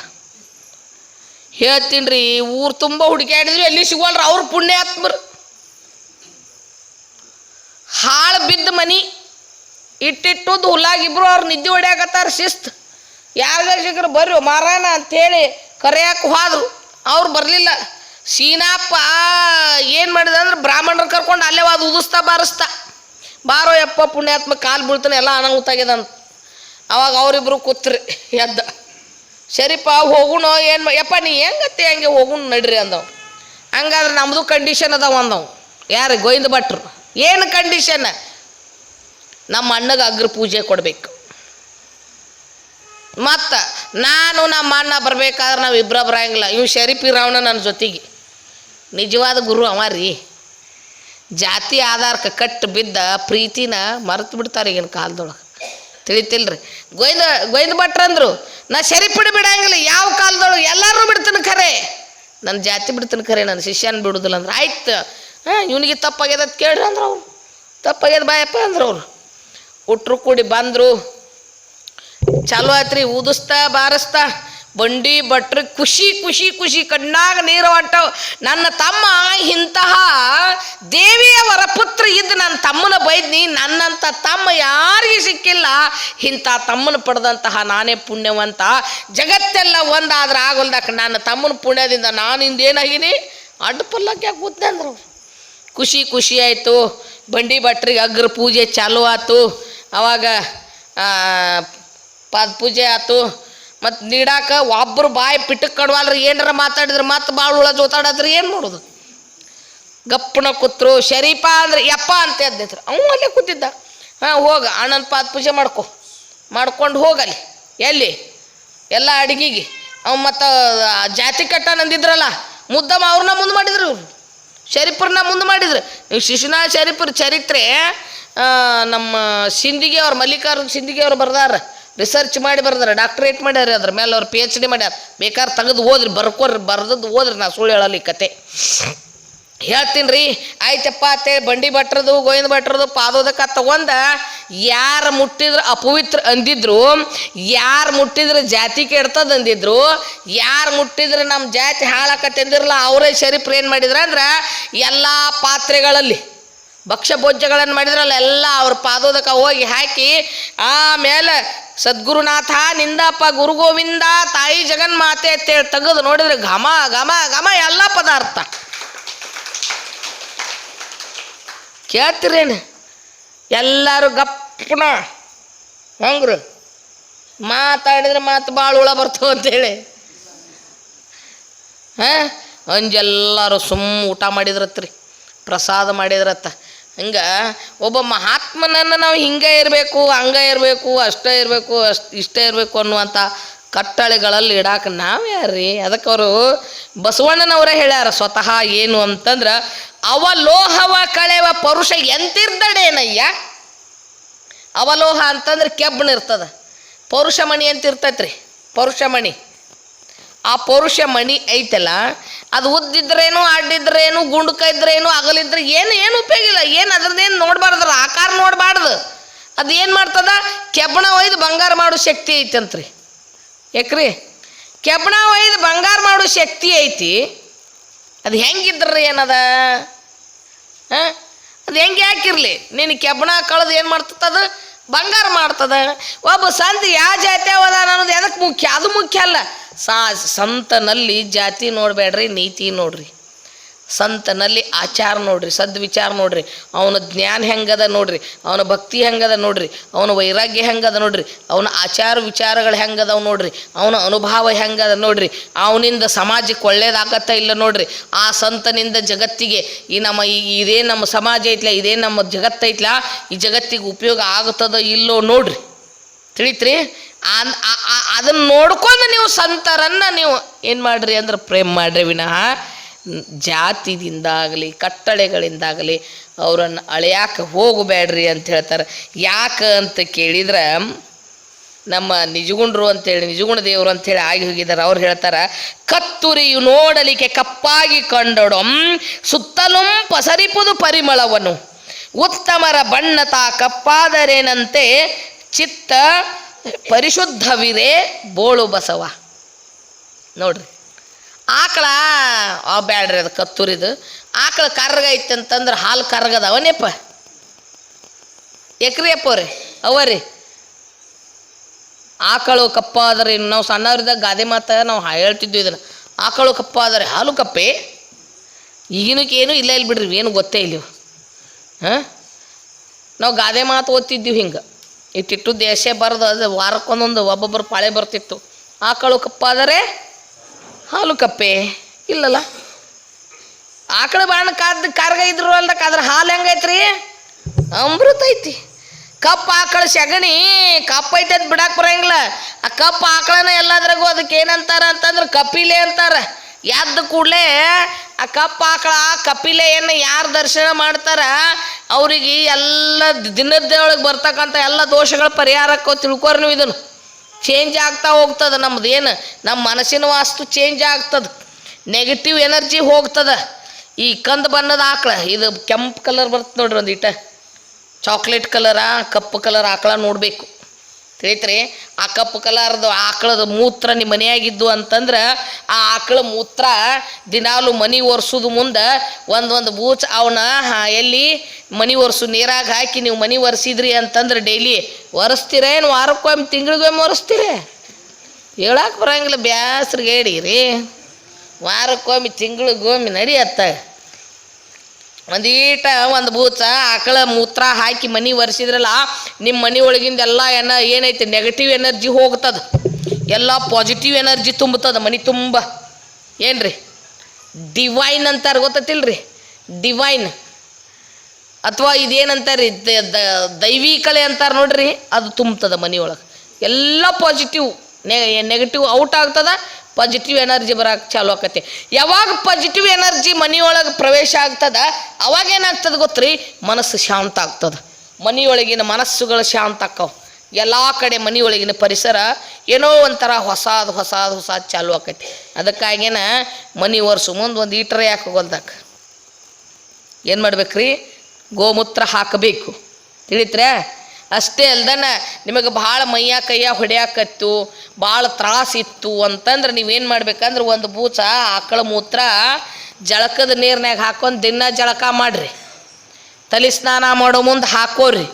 ಹೇಳ್ತೀನಿ ರೀ ಊರು ತುಂಬ ಹುಡುಕ್ಯಾಡಿದ್ರು ಎಲ್ಲಿ ಸಿಗೋಲ್ರ ಅವ್ರ ಪುಣ್ಯಾತ್ಮರು. ಹಾಳು ಬಿದ್ದ ಮನಿ ಇಟ್ಟಿಟ್ಟುದು ಹುಲ್ಲಾಗಿಬ್ರು ಅವ್ರು ನಿದ್ದೆ ಹೊಡ್ಯಾಕತ್ತಾರ ಶಿಸ್ತು. ಯಾರ್ದೆ ಸಿಕ್ಕರು ಬರ್ರಿ ಮಾರಾಣ ಅಂಥೇಳಿ ಕರೆಯಕ್ಕೆ ಹೋದ್ರು. ಅವ್ರು ಬರಲಿಲ್ಲ. ಸೀನಾಪ್ಪ ಏನು ಮಾಡಿದ ಅಂದ್ರೆ ಬ್ರಾಹ್ಮಣರು ಕರ್ಕೊಂಡು ಅಲ್ಲೇ ಅದು ಉದಿಸ್ತಾ ಬಾರಿಸ್ತಾ. ಬಾರೋ ಯಪ್ಪ ಪುಣ್ಯಾತ್ಮ ಕಾಲು ಬೀಳ್ತಾನೆ, ಎಲ್ಲ ಅನಾಹುತ ಆಗ್ಯದ ಅಂತ. ಅವಾಗ ಅವರಿಬ್ರು ಕೂತ್ರಿ, ಎದ್ದ. ಸರಿಪ ಹೋಗುಣ, ಏನು ಯಪ್ಪ, ನೀ ಹೆಂಗತ್ತೆ ಹಂಗೆ ಹೋಗುಣ ನಡ್ರಿ ಅಂದವ್. ಹಂಗಾದ್ರೆ ನಮ್ಮದು ಕಂಡೀಷನ್ ಅದಾವ ಅಂದವ್. ಯಾರು ಗೋವಿಂದ ಭಟ್ರು? ಏನು ಕಂಡೀಷನ್ ನಮ್ಮ ಅಣ್ಣಗೆ ಅಗ್ರ ಪೂಜೆ ಕೊಡಬೇಕು. ಮತ್ತು ನಾನು ನಮ್ಮ ಅಣ್ಣ ಬರ್ಬೇಕಾದ್ರೆ ನಾವು ಇಬ್ಬರ ಬರಂಗಿಲ್ಲ. ಇವು ಶರೀಫ್ ಇರಾವಣ ನನ್ನ ಜೊತೆಗೆ. ನಿಜವಾದ ಗುರು ಅವ ರೀ. ಜಾತಿ ಆಧಾರಕ್ಕೆ ಕಟ್ಟು ಬಿದ್ದ ಪ್ರೀತಿನ ಮರೆತು ಬಿಡ್ತಾರೆ ಈಗಿನ ಕಾಲದೊಳಗೆ. ತಿಳಿತಿಲ್ರಿ. ಗೋಯ್ದ ಗೋಯ್ದ ಅಂದರು, ನಾ ಶರೀಫಿಡಿ ಬಿಡಂಗಿಲ್ಲ, ಯಾವ ಕಾಲದೊಳಗೆ ಎಲ್ಲರೂ ಬಿಡ್ತೀನಿ ಖರೆ. ನನ್ನ ಜಾತಿ ಬಿಡ್ತೀನಿ ಖರೆ ನನ್ನ ಶಿಷ್ಯನ ಬಿಡುದಿಲ್ಲ ಅಂದ್ರೆ. ಆಯ್ತು, ಹಾಂ, ಇವನಿಗೆ ತಪ್ಪಾಗ್ಯದ ಕೇಳ್ರಿ ಅಂದ್ರೆ ಅವ್ರು. ತಪ್ಪಾಗ್ಯದ ಬಾಯಪ್ಪ ಅಂದ್ರೆ ಅವ್ರು. ಹುಟ್ರು ಕೂಡಿ ಬಂದರು. ಚಾಲು ಆತ್ರಿ ಊದಿಸ್ತಾ, ಬಾರಿಸ್ತಾ ಬಂಡಿ ಭಟ್ರು ಖುಷಿ ಖುಷಿ ಖುಷಿ ಕಣ್ಣಾಗ ನೀರು ಹೊಂಟವು. ನನ್ನ ತಮ್ಮ ಇಂತಹ ದೇವಿಯವರ ಪುತ್ರ ಇದ್ದು ನನ್ನ ತಮ್ಮನ ಬೈದ್ನಿ ನನ್ನಂಥ ತಮ್ಮ ಯಾರಿಗೆ ಸಿಕ್ಕಿಲ್ಲ. ಇಂಥ ತಮ್ಮನ ಪಡೆದಂತಹ ನಾನೇ ಪುಣ್ಯವಂತ. ಜಗತ್ತೆಲ್ಲ ಒಂದಾದ್ರೆ ಆಗೋಲ್ದಕ್ಕೆ ನನ್ನ ತಮ್ಮನ ಪುಣ್ಯದಿಂದ ನಾನು ಹಿಂದೇನಾಗೀನಿ ಅಡ್ಡ ಪಲ್ಲಕ್ಕೆ ಯಾಕೆ ಖುಷಿ ಖುಷಿ ಆಯಿತು. ಬಂಡಿ ಭಟ್ರಿಗೆ ಅಗ್ರ ಪೂಜೆ ಚಾಲು ಆಯ್ತು ಅವಾಗ ಆ, ಪಾದ ಪೂಜೆ ಆತು. ಮತ್ತು ನೀಡಾಕ ಒಬ್ಬರು ಬಾಯಿ ಪಿಟ್ಟಕ್ಕೆ ಕಡವಲ್ರಿ, ಏನಾರ ಮಾತಾಡಿದ್ರೆ ಮತ್ತೆ ಭಾಳ ಉಳ ಜೋತಾಡತ್ರಿ, ಏನು ಮಾಡೋದು? ಗಪ್ಪನ ಕೂತ್ರು, ಶರೀಫ ಅಂದ್ರೆ ಯಪ್ಪ ಅಂತ ಎದ್ದಿದ್ರು ಅವನು ಅಲ್ಲೇ ಕೂತಿದ್ದ. ಹಾಂ, ಹೋಗ, ಅಣ್ಣನ ಪಾದ ಪೂಜೆ ಮಾಡ್ಕೊ. ಮಾಡ್ಕೊಂಡು ಹೋಗಲ್ಲಿ ಎಲ್ಲಿ? ಎಲ್ಲ ಅಡಿಗೆಗೆ. ಅವ್ ಮತ್ತು ಜಾತಿ ಕಟ್ಟ ನಂದಿದ್ರಲ್ಲ, ಮುದ್ದಮ್ಮ ಅವ್ರನ್ನ ಮುಂದೆ ಮಾಡಿದ್ರು ಇವ್ರು. ಮುಂದೆ ಮಾಡಿದ್ರು. ನೀವು ಶಿಶುನಾಳ ಶರೀಫ್ರ ಚರಿತ್ರೆ ನಮ್ಮ ಸಿಂದಿಗೆ ಅವ್ರು ಮಲ್ಲಿಕಾರ್ಜುನ ಸಿಂದಿಗೆ ಅವ್ರು ಬರ್ದಾರ. ರಿಸರ್ಚ್ ಮಾಡಿ ಬರ್ದಾರೆ ಡಾಕ್ಟ್ರೇಟ್ ಮಾಡ್ಯಾರ, ಅದ್ರ ಮೇಲೆ ಅವ್ರು ಪಿ ಎಚ್ ಡಿ ಮಾಡ್ಯಾರ. ಬೇಕಾದ್ರೆ ತೆಗೆದು ಓದ್ರಿ, ಬರ್ಕೋರಿ ಬರ್ದದ್ದು ಓದ್ರಿ, ನಾ ಸುಳ್ಳು ಹೇಳಲಿ ಕತೆ. ಹೇಳ್ತೀನಿ ರೀ ಆಯ್ತಪ್ಪ ಅಂತೇಳಿ ಬಂಡಿ ಭಟ್ರದು, ಗೋವಿಂದ ಭಟ್ರದು ಪಾದೋದಕ ತಗೊಂಡ, ಯಾರು ಮುಟ್ಟಿದ್ರೆ ಅಪವಿತ್ರ ಅಂದಿದ್ರು, ಯಾರು ಮುಟ್ಟಿದ್ರೆ ಜಾತಿ ಕೆಡ್ತದ ಅಂದಿದ್ರು, ಯಾರು ಮುಟ್ಟಿದ್ರೆ ನಮ್ಮ ಜಾತಿ ಹಾಳಾಕತ್ತೆ ಅಂದಿರಲ್ಲ ಅವರೇ ಶರೀಫ್ರು ಏನು ಮಾಡಿದ್ರ ಅಂದ್ರೆ, ಎಲ್ಲ ಪಾತ್ರೆಗಳಲ್ಲಿ ಭಕ್ಷ್ಯ ಭೋಜ್ಯಗಳನ್ನು ಮಾಡಿದ್ರಲ್ಲ, ಎಲ್ಲ ಅವ್ರ ಪಾದೋದಕ ಹೋಗಿ ಹಾಕಿ, ಆಮೇಲೆ ಸದ್ಗುರುನಾಥ, ನಿಂದಪ್ಪ ಗುರು ಗೋವಿಂದ ತಾಯಿ ಜಗನ್ಮಾತೆ ಅಂತೇಳಿ ತೆಗೆದು ನೋಡಿದ್ರೆ ಘಮ ಘಮ ಘಮ ಎಲ್ಲ ಪದಾರ್ಥ. ಕೇಳ್ತಿರೇನು? ಎಲ್ಲರೂ ಗಪ್ಪನ, ಹಂಗ್ರು? ಮಾತಾಡಿದ್ರೆ ಮಾತು ಭಾಳ ಹುಳ ಬರ್ತವೆ ಅಂತೇಳಿ ಹಾಂ? ಅಂಜೆಲ್ಲರೂ ಸುಮ್ಮ ಊಟ ಮಾಡಿದ್ರತ್ರಿ, ಪ್ರಸಾದ ಮಾಡಿದ್ರತ್ತ. ಹಂಗೆ ಒಬ್ಬ ಮಹಾತ್ಮನನ್ನು ನಾವು ಹಿಂಗೆ ಇರಬೇಕು, ಹಂಗೆ ಇರಬೇಕು, ಅಷ್ಟೇ ಇರಬೇಕು, ಅಷ್ಟು ಇಷ್ಟೇ ಇರಬೇಕು ಅನ್ನುವಂಥ ಕಟ್ಟಳೆಗಳಲ್ಲಿ ಇಡಾಕ ನಾವು ಯಾರ್ರಿ? ಅದಕ್ಕೆ ಅವರು ಬಸವಣ್ಣನವರೇ ಹೇಳ್ಯಾರ, ಸ್ವತಃ ಏನು ಅಂತಂದ್ರೆ, ಅವಲೋಹವ ಕಳೆವ ಪರುಷ ಎಂತಿರ್ದಡೇನಯ್ಯ? ಅವಲೋಹ ಅಂತಂದ್ರೆ ಕೆಬ್ಬಣ ಇರ್ತದ ಪೌರುಷಮಣಿ ಅಂತ ಇರ್ತೈತ್ರಿ ಪೌರುಷಮಣಿ. ಆ ಪೌರುಷ ಮಣಿ ಐತಲ್ಲ, ಅದು ಉದ್ದಿದ್ರೇನು ಅಡ್ಡಿದ್ರೇನು ಗುಂಡ್ಕ ಇದ್ರೇನು ಅಗಲಿದ್ರೆ ಏನು ಏನು ಉಪಯೋಗ ಇಲ್ಲ. ಏನು ಅದ್ರದ್ದೇನು ನೋಡಬಾರ್ದ್ರ ಆಕಾರ ನೋಡಬಾರ್ದು. ಅದು ಏನು ಮಾಡ್ತದ? ಕೆಬ್ಬಣ ಒಯ್ದು ಬಂಗಾರ ಮಾಡೋ ಶಕ್ತಿ ಐತಂತ್ರಿ. ಯಾಕ್ರಿ? ಕೆಬ್ಬಣ ಒಯ್ದು ಬಂಗಾರ ಮಾಡೋ ಶಕ್ತಿ ಐತಿ. ಅದು ಹೆಂಗಿದ್ರಿ ಏನದ? ಹಾಂ? ಅದು ಹೆಂಗೆ ಯಾಕಿರಲಿ? ನೀನು ಕೆಬ್ಬಣ ಕಳೆದು ಏನು ಮಾಡ್ತದ ಅದು? ಬಂಗಾರ ಮಾಡ್ತದ. ಒಬ್ಬ ಸಂತ ಯಾವ ಜಾತಿ ಅವದ ಅನ್ನೋದು ಎದಕ್ಕೆ ಮುಖ್ಯ? ಅದು ಮುಖ್ಯ ಅಲ್ಲ. ಸಾ ಸಂತನಲ್ಲಿ ಜಾತಿ ನೋಡಬೇಡ್ರಿ, ನೀತಿ ನೋಡ್ರಿ. ಸಂತನಲ್ಲಿ ಆಚಾರ ನೋಡ್ರಿ ಸದ್ವಿಚಾರ ನೋಡ್ರಿ. ಅವನ ಜ್ಞಾನ ಹೆಂಗದ ನೋಡ್ರಿ, ಅವನ ಭಕ್ತಿ ಹೆಂಗದ ನೋಡ್ರಿ, ಅವನ ವೈರಾಗ್ಯ ಹೆಂಗದ ನೋಡ್ರಿ, ಅವನ ಆಚಾರ ವಿಚಾರಗಳು ಹೆಂಗದವ ನೋಡ್ರಿ, ಅವನ ಅನುಭವ ಹೆಂಗದ ನೋಡ್ರಿ. ಅವನಿಂದ ಸಮಾಜಕ್ಕೆ ಒಳ್ಳೇದಾಗತ್ತ ಇಲ್ಲ ನೋಡ್ರಿ. ಆ ಸಂತನಿಂದ ಜಗತ್ತಿಗೆ ಈ ನಮ್ಮ ಈ ಇದೇ ನಮ್ಮ ಸಮಾಜ ಐತ್ಲ, ಇದೇ ನಮ್ಮ ಜಗತ್ತೈತ್ಲ ಈ ಜಗತ್ತಿಗೆ ಉಪಯೋಗ ಆಗುತ್ತದ ಇಲ್ಲೋ ನೋಡ್ರಿ. ತಿಳಿತ್ರಿ? ಅದನ್ನು ನೋಡ್ಕೊಂಡು ನೀವು ಸಂತರನ್ನ ನೀವು ಏನು ಮಾಡ್ರಿ ಅಂದ್ರೆ ಪ್ರೇಮ್ ಮಾಡ್ರಿ ವಿನಃ. ಜಾತಿದಿಂದಾಗಲಿ, ಕಟ್ಟಳೆಗಳಿಂದಾಗಲಿ ಅವರನ್ನು ಅಳೆಯಾಕೆ ಹೋಗಬೇಡ್ರಿ ಅಂತ ಹೇಳ್ತಾರೆ. ಯಾಕೆ ಅಂತ ಕೇಳಿದ್ರೆ, ನಮ್ಮ ನಿಜಗುಂಡ್ರು ಅಂತೇಳಿ ನಿಜಗುಣ ದೇವರು ಅಂತೇಳಿ ಆಗಿ ಹೋಗಿದ್ದಾರೆ. ಅವ್ರು ಹೇಳ್ತಾರೆ, ಕತ್ತುರಿಯು ನೋಡಲಿಕ್ಕೆ ಕಪ್ಪಾಗಿ ಕಂಡೊಡಂ, ಸುತ್ತಲೂ ಪಸರಿಪುದು ಪರಿಮಳವನು. ಉತ್ತಮರ ಬಣ್ಣತ ಕಪ್ಪಾದರೇನಂತೆ, ಚಿತ್ತ ಪರಿಶುದ್ಧವಿರೇ ಬೋಳು ಬಸವ. ನೋಡ್ರಿ. ಆಕಳ ಆ ಬ್ಯಾಡ್ರಿ ಅದು ಕತ್ತೂರಿದು. ಆಕಳ ಕರ್ಗ ಐತೆ ಅಂತಂದ್ರೆ ಹಾಲು ಕರ್ಗದವನೇಪ್ಪ ಎಕ್ರಿ ಅವ ರೀ. ಆಕಳು ಕಪ್ಪ ಆದರೆ ನಾವು ಸಣ್ಣವ್ರಿದ್ದಾಗ ಗಾದೆ ಮಾತ ನಾವು ಹೇಳ್ತಿದ್ವಿ ಇದನ್ನು. ಆಕಳು ಕಪ್ಪ ಆದರೆ ಹಾಲು ಕಪ್ಪೆ? ಈಗಿನಕ್ಕೇನು ಇಲ್ಲ ಇಲ್ಲಿ ಬಿಡ್ರಿ, ಏನು ಗೊತ್ತೇ ಇಲ್ಲ ಹಾಂ? ನಾವು ಗಾದೆ ಮಾತು ಓದ್ತಿದ್ವಿ ಹಿಂಗೆ. ಇಟ್ಟಿಟ್ಟು ದೇಶ ಬರೆದು, ಅದು ವಾರಕ್ಕೊಂದೊಂದು ಒಬ್ಬೊಬ್ಬರು ಪಾಳೆ ಬರ್ತಿತ್ತು. ಆಕಳು ಕಪ್ಪಾದರೆ ಹಾಲು ಕಪ್ಪೆ. ಇಲ್ಲಲ್ಲ. ಆಕಳ ಬಾಣ ಕಾದ್ ಕಾರ್ಗ ಇದ್ರು ಅಲ್ದಕ್ಕೆ ಅದ್ರ ಹಾಲು ಹೆಂಗೈತ್ರಿ? ಅಮೃತ ಐತಿ. ಕಪ್ಪ ಆಕಳ ಸಗಣಿ ಕಪ್ಪ ಐತೆ ಅಂತ ಬಿಡಾಕ್ ಬರಂಗಿಲ್ಲ. ಆ ಕಪ್ಪ ಆಕಳನ ಎಲ್ಲದ್ರಾಗೂ ಅದಕ್ಕೆ ಏನಂತಾರ ಅಂತಂದ್ರೆ ಕಪಿಲೆ ಅಂತಾರ. ಎದ್ದ ಕೂಡಲೇ ಆ ಕಪ್ಪ ಆಕಳ ಕಪಿಲೆಯನ್ನು ಯಾರು ದರ್ಶನ ಮಾಡ್ತಾರ? ಅವ್ರಿಗೆ ಎಲ್ಲ ದಿನದೊಳಗೆ ಬರ್ತಕ್ಕಂಥ ಎಲ್ಲ ದೋಷಗಳ ಪರಿಹಾರಕ್ಕೂ ತಿಳ್ಕೊರಿ ನೀವು ಇದನ್ನು. ಚೇಂಜ್ ಆಗ್ತಾ ಹೋಗ್ತದೆ ನಮ್ದು, ಏನು? ನಮ್ಮ ಮನಸ್ಸಿನ ವಾಸ್ತು ಚೇಂಜ್ ಆಗ್ತದೆ. ನೆಗೆಟಿವ್ ಎನರ್ಜಿ ಹೋಗ್ತದೆ. ಈ ಕಂದು ಬಣ್ಣದ ಆಕಳ, ಇದು ಕೆಂಪು ಕಲರ್ ಬರ್ತದೆ ನೋಡ್ರಿ ಒಂದು ಇಟ ಚಾಕ್ಲೇಟ್ ಕಲರ ಕಪ್ಪು ಕಲರ್ ಆಕಳ ನೋಡಬೇಕು. ತಿಳಿತ್ರಿ ಆ ಕಪ್ಪು ಕಲರ್ದು ಆಕಳದ ಮೂತ್ರ ನಿಮ್ಮ ಮನೆಯಾಗಿದ್ದು ಅಂತಂದ್ರೆ ಆ ಆಕಳ ಮೂತ್ರ ದಿನಾಲು ಮನಿ ಒರೆಸೋದು ಮುಂದೆ ಒಂದೊಂದು ಬೂಚ್ ಅವನ ಎಲ್ಲಿ ಮನಿ ಒರೆಸು, ನೀರಾಗ ಹಾಕಿ ನೀವು ಮನಿ ಒರೆಸಿದ್ರಿ ಅಂತಂದ್ರೆ ಡೈಲಿ ಒರೆಸ್ತೀರೇನು ವಾರಕ್ಕೊಮ್ಮೆ, ತಿಂಗಳಿಗೊಮ್ಮೆ ಒರೆಸ್ತೀರಿ? ಹೇಳಕ್ಕೆ ಬರಂಗಿಲ್ಲ ಬ್ಯಾಸ್ರಿಗೆ ರೀ. ವಾರಕ್ಕೊಮ್ಮೆ, ತಿಂಗಳಿಗೊಮ್ಮೆ ನಡಿಯತ್ತ. ಒಂದೀಟ ಒಂದು ಭೂತ, ಆಕಳ, ಮೂತ್ರ ಹಾಕಿ ಮನಿ ಒರೆಸಿದ್ರಲ್ಲ ನಿಮ್ಮ ಮನೆ ಒಳಗಿಂದ ಎಲ್ಲ ಏನ ಏನೈತಿ ನೆಗೆಟಿವ್ ಎನರ್ಜಿ ಹೋಗ್ತದ. ಎಲ್ಲ ಪಾಸಿಟಿವ್ ಎನರ್ಜಿ ತುಂಬುತ್ತದ ಮನಿ ತುಂಬ. ಏನ್ರಿ? ಡಿವೈನ್ ಅಂತಾರೆ ಗೊತ್ತತಿಲ್ರಿ? ಡಿವೈನ್ ಅಥವಾ ಇದೇನಂತಾರೆ? ದ- ದ- ದೈವಿಕಳೆ ಅಂತಾರೆ ನೋಡ್ರಿ, ಅದು ತುಂಬುತ್ತದೆ ಮನೆಯೊಳಗೆ. ಎಲ್ಲ ಪಾಸಿಟಿವ್ ನೆಗೆಟಿವ್ ಔಟ್ ಆಗ್ತದ ಪಾಸಿಟಿವ್ ಎನರ್ಜಿ ಬರಕ್ಕೆ ಚಾಲು ಆಕತಿ. ಯಾವಾಗ ಪಾಸಿಟಿವ್ ಎನರ್ಜಿ ಮನೆಯೊಳಗೆ ಪ್ರವೇಶ ಆಗ್ತದ ಅವಾಗ ಏನಾಗ್ತದ ಗೊತ್ತ್ರಿ? ಮನಸ್ಸು ಶಾಂತ ಆಗ್ತದೆ. ಮನೆಯೊಳಗಿನ ಮನಸ್ಸುಗಳು ಶಾಂತ ಆಕ್ಕವು. ಎಲ್ಲ ಕಡೆ ಮನೆಯೊಳಗಿನ ಪರಿಸರ ಏನೋ ಒಂಥರ ಹೊಸಾದು ಹೊಸಾದು ಹೊಸಾದು ಚಾಲು ಆಕೈತಿ. ಅದಕ್ಕಾಗೇನ ಮನೆ ಒರೆಸು. ಮುಂದೆ ಒಂದು ಈಟರ್ ಯಾಕೆ ಹೋಗಲ್ದಾಕ? ಏನು ಮಾಡ್ಬೇಕ್ರಿ? ಗೋಮೂತ್ರ ಹಾಕಬೇಕು. ತಿಳಿತ್ರೆ ಅಷ್ಟೇ ಅಲ್ದನ ನಿಮಗೆ ಭಾಳ ಮೈಯ ಕೈಯ ಹೊಡ್ಯಾಕತ್ತು, ಭಾಳ ತ್ರಾಸಿತ್ತು ಅಂತಂದ್ರೆ ನೀವೇನು ಮಾಡ್ಬೇಕಂದ್ರೆ ಒಂದು ಬೂಚ, ಆಕಳ ಮೂತ್ರ ಜಳಕದ ನೀರ್ನ್ಯಾಗ ಹಾಕೊಂಡು ದಿನ ಜಳಕ ಮಾಡಿರಿ. ತಲೆ ಸ್ನಾನ ಮಾಡೋ ಮುಂದೆ ಹಾಕೋರಿ.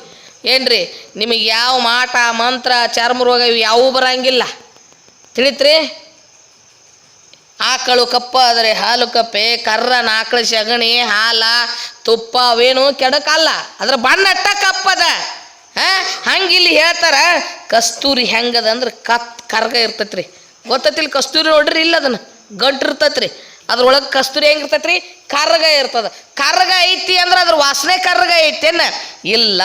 ಏನ್ರಿ? ನಿಮಗೆ ಯಾವ ಮಾಟ, ಮಂತ್ರ, ಚರ್ಮ ರೋಗ ಇವು ಯಾವೂ ಬರಂಗಿಲ್ಲ. ತಿಳಿತ್ರಿ? ಆಕಳು ಕಪ್ಪ ಆದರೆ ಹಾಲು ಕಪ್ಪೆ ಕರ್ರನ ಆಕಳು ಸಗಣಿ ಹಾಲ, ತುಪ್ಪ ಅವೇನು ಕೆಡಕಲ್ಲ. ಅದ್ರ ಬಣ್ಣ ಕಪ್ಪದ. ಹಾ ಇಲ್ಲಿ ಹೇಳ್ತಾರ, ಕಸ್ತೂರಿ ಹೆಂಗದ ಅಂದ್ರೆ ಕತ್, ಕರ್ಗ ಇರ್ತೈತ್ರಿ. ಗೊತ್ತತಿಲ್ಲ ಕಸ್ತೂರಿ ನೋಡ್ರಿ, ಇಲ್ಲ ಅದನ್ನ. ಗಂಟು ಇರ್ತೈತ್ರಿ. ಅದ್ರೊಳಗೆ ಕಸ್ತೂರಿ ಹೆಂಗಿರ್ತೈತ್ರಿ ಕರ್ಗ ಇರ್ತದ. ಕರ್ಗ ಐತಿ ಅಂದ್ರೆ ಅದ್ರ ವಾಸನೆ ಕರ್ಗ ಐತೇನ ಇಲ್ಲ.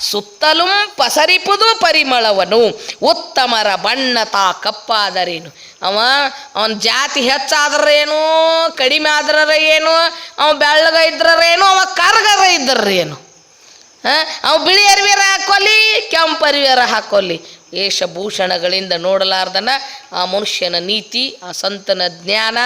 ಸುತ್ತಲೂ ಪಸರಿಪುದು ಪರಿಮಳವನು. ಉತ್ತಮರ ಬಣ್ಣ ತಾ ಕಪ್ಪಾದರೇನು ಅವ, ಅವನ ಜಾತಿ ಹೆಚ್ಚಾದ್ರೇನು ಕಡಿಮೆ ಆದ್ರ ಏನು? ಅವ ಬೆಳ್ಳಗ ಇದ್ರೇನು ಅವ ಕರ್ಗರ ಇದ್ದರೇನು ಅವ ಬಿಳಿ ಅರಿವೆರ ಹಾಕೋಲಿ ಕೆಂಪು ಅರಿವೆರ ಹಾಕೋಲಿ ವೇಷಭೂಷಣಗಳಿಂದ ನೋಡಲಾರ್ದನ ಆ ಮನುಷ್ಯನ ನೀತಿ, ಆ ಸಂತನ ಜ್ಞಾನ,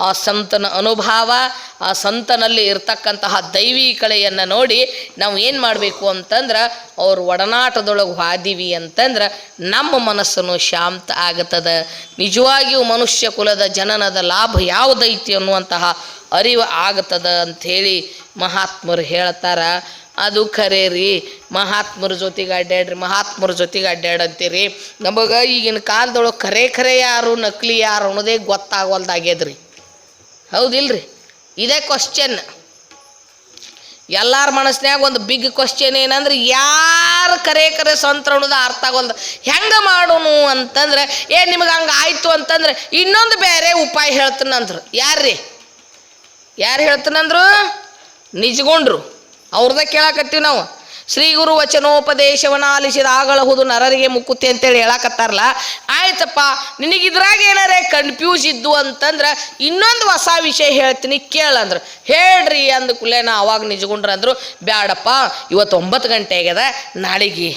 ಆ ಸಂತನ ಅನುಭವ, ಆ ಸಂತನಲ್ಲಿ ಇರ್ತಕ್ಕಂತಹ ದೈವಿ ಕಳೆಯನ್ನು ನೋಡಿ ನಾವು ಏನು ಮಾಡಬೇಕು ಅಂತಂದ್ರೆ, ಅವ್ರ ಒಡನಾಟದೊಳಗೆ ಹಾದಿವಿ ಅಂತಂದ್ರೆ, ನಮ್ಮ ಮನಸ್ಸನ್ನು ಶಾಂತ ಆಗುತ್ತದೆ ನಿಜವಾಗಿಯೂ ಮನುಷ್ಯ ಕುಲದ ಜನನದ ಲಾಭ ಯಾವುದೈತಿ ಅನ್ನುವಂತಹ ಅರಿವು ಅಂತ ಅಂಥೇಳಿ ಮಹಾತ್ಮರು ಹೇಳ್ತಾರ. ಅದು ಖರೆ ರೀ ಮಹಾತ್ಮರ ಜೊತೆಗೆ ಅಡ್ಡಾಡ್ರಿ ಮಹಾತ್ಮರ ಜೊತೆಗೆ ಅಡ್ಡಾಡಂತೀರಿ ನಮಗೆ ಈಗಿನ ಕಾಲದೊಳಗೆ ಖರೆ ಖರೆ ಯಾರು, ನಕಲಿ ಯಾರು ಅನ್ನೋದೇ ಗೊತ್ತಾಗವಲ್ದಾಗ್ಯದ್ರಿ. ಹೌದಿಲ್ರಿ? ಇದೇ ಕ್ವಶನ್ ಎಲ್ಲಾರ ಮನಸ್ಸಿನಾಗ ಒಂದು ಬಿಗ್ ಕ್ವಶನ್ ಏನಂದ್ರೆ ಯಾರು ಕರೆ ಕರೆ ಸಂತ್ರ ಅನ್ನೋದು ಅರ್ಥ ಆಗೋಲ್ದ ಹೆಂಗೆ ಮಾಡೋನು ಅಂತಂದ್ರೆ, ಏ ನಿಮಗೆ ಹಂಗೆ ಆಯಿತು ಅಂತಂದ್ರೆ ಇನ್ನೊಂದು ಬೇರೆ ಉಪಾಯ ಹೇಳ್ತೀನಂದ್ರು. ಯಾರ್ರಿ? ಯಾರು ಹೇಳ್ತೀನಂದ್ರು? ನಿಜಗೊಂಡ್ರು. ಅವ್ರದ ಕೇಳಾಕತ್ತೀವಿ ನಾವು. ಶ್ರೀ ಗುರು ವಚನೋಪದೇಶವನ್ನ ಆಲಿಸಿದ ಆಗಳಹುದು ನರರಿಗೆ ಮುಕ್ಕುತ್ತೆ ಅಂತೇಳಿ ಹೇಳಕತ್ತಾರಲ್ಲ, ಆಯ್ತಪ್ಪ, ನಿನಗಿದ್ರಾಗ ಏನಾರೇ ಕನ್ಫ್ಯೂಸ್ ಇದ್ದು ಅಂತಂದ್ರೆ ಇನ್ನೊಂದು ಹೊಸ ವಿಷಯ ಹೇಳ್ತೀನಿ ಕೇಳಂದ್ರು ಹೇಳ್ರಿ ಅಂದ ಕುಲೇನ ಅವಾಗ ನಿಜಗೊಂಡ್ರ ಅಂದ್ರು, ಬ್ಯಾಡಪ್ಪ, ಇವತ್ತು ಒಂಬತ್ತು ಗಂಟೆ ಆಗ್ಯದ, ನಾಳೆಗೆ.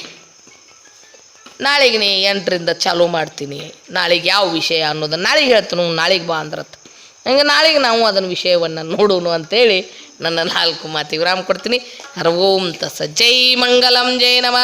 ನಾಳೆಗೆ ನೀ ಎಂಟರಿಂದ ಚಾಲು ಮಾಡ್ತೀನಿ. ನಾಳೆಗೆ ಯಾವ ವಿಷಯ ಅನ್ನೋದನ್ನ ನಾಳೆಗೆ ಹೇಳ್ತೀನಿ, ನಾಳೆಗೆ ಬಾ ಅಂದ್ರತ್ ಹಂಗೆ ನಾಳೆಗೆ ನಾವು ಅದನ್ನು ವಿಷಯವನ್ನು ನೋಡೋಣ ಅಂತೇಳಿ ನನ್ನ ನಾಲ್ಕು ಮಾತಿಗೆ ವಿರಾಮ ಕೊಡ್ತೀನಿ. ಹರ ಓಂ ತಸ ಜೈ ಮಂಗಲಂ ಜೈ ನಮ.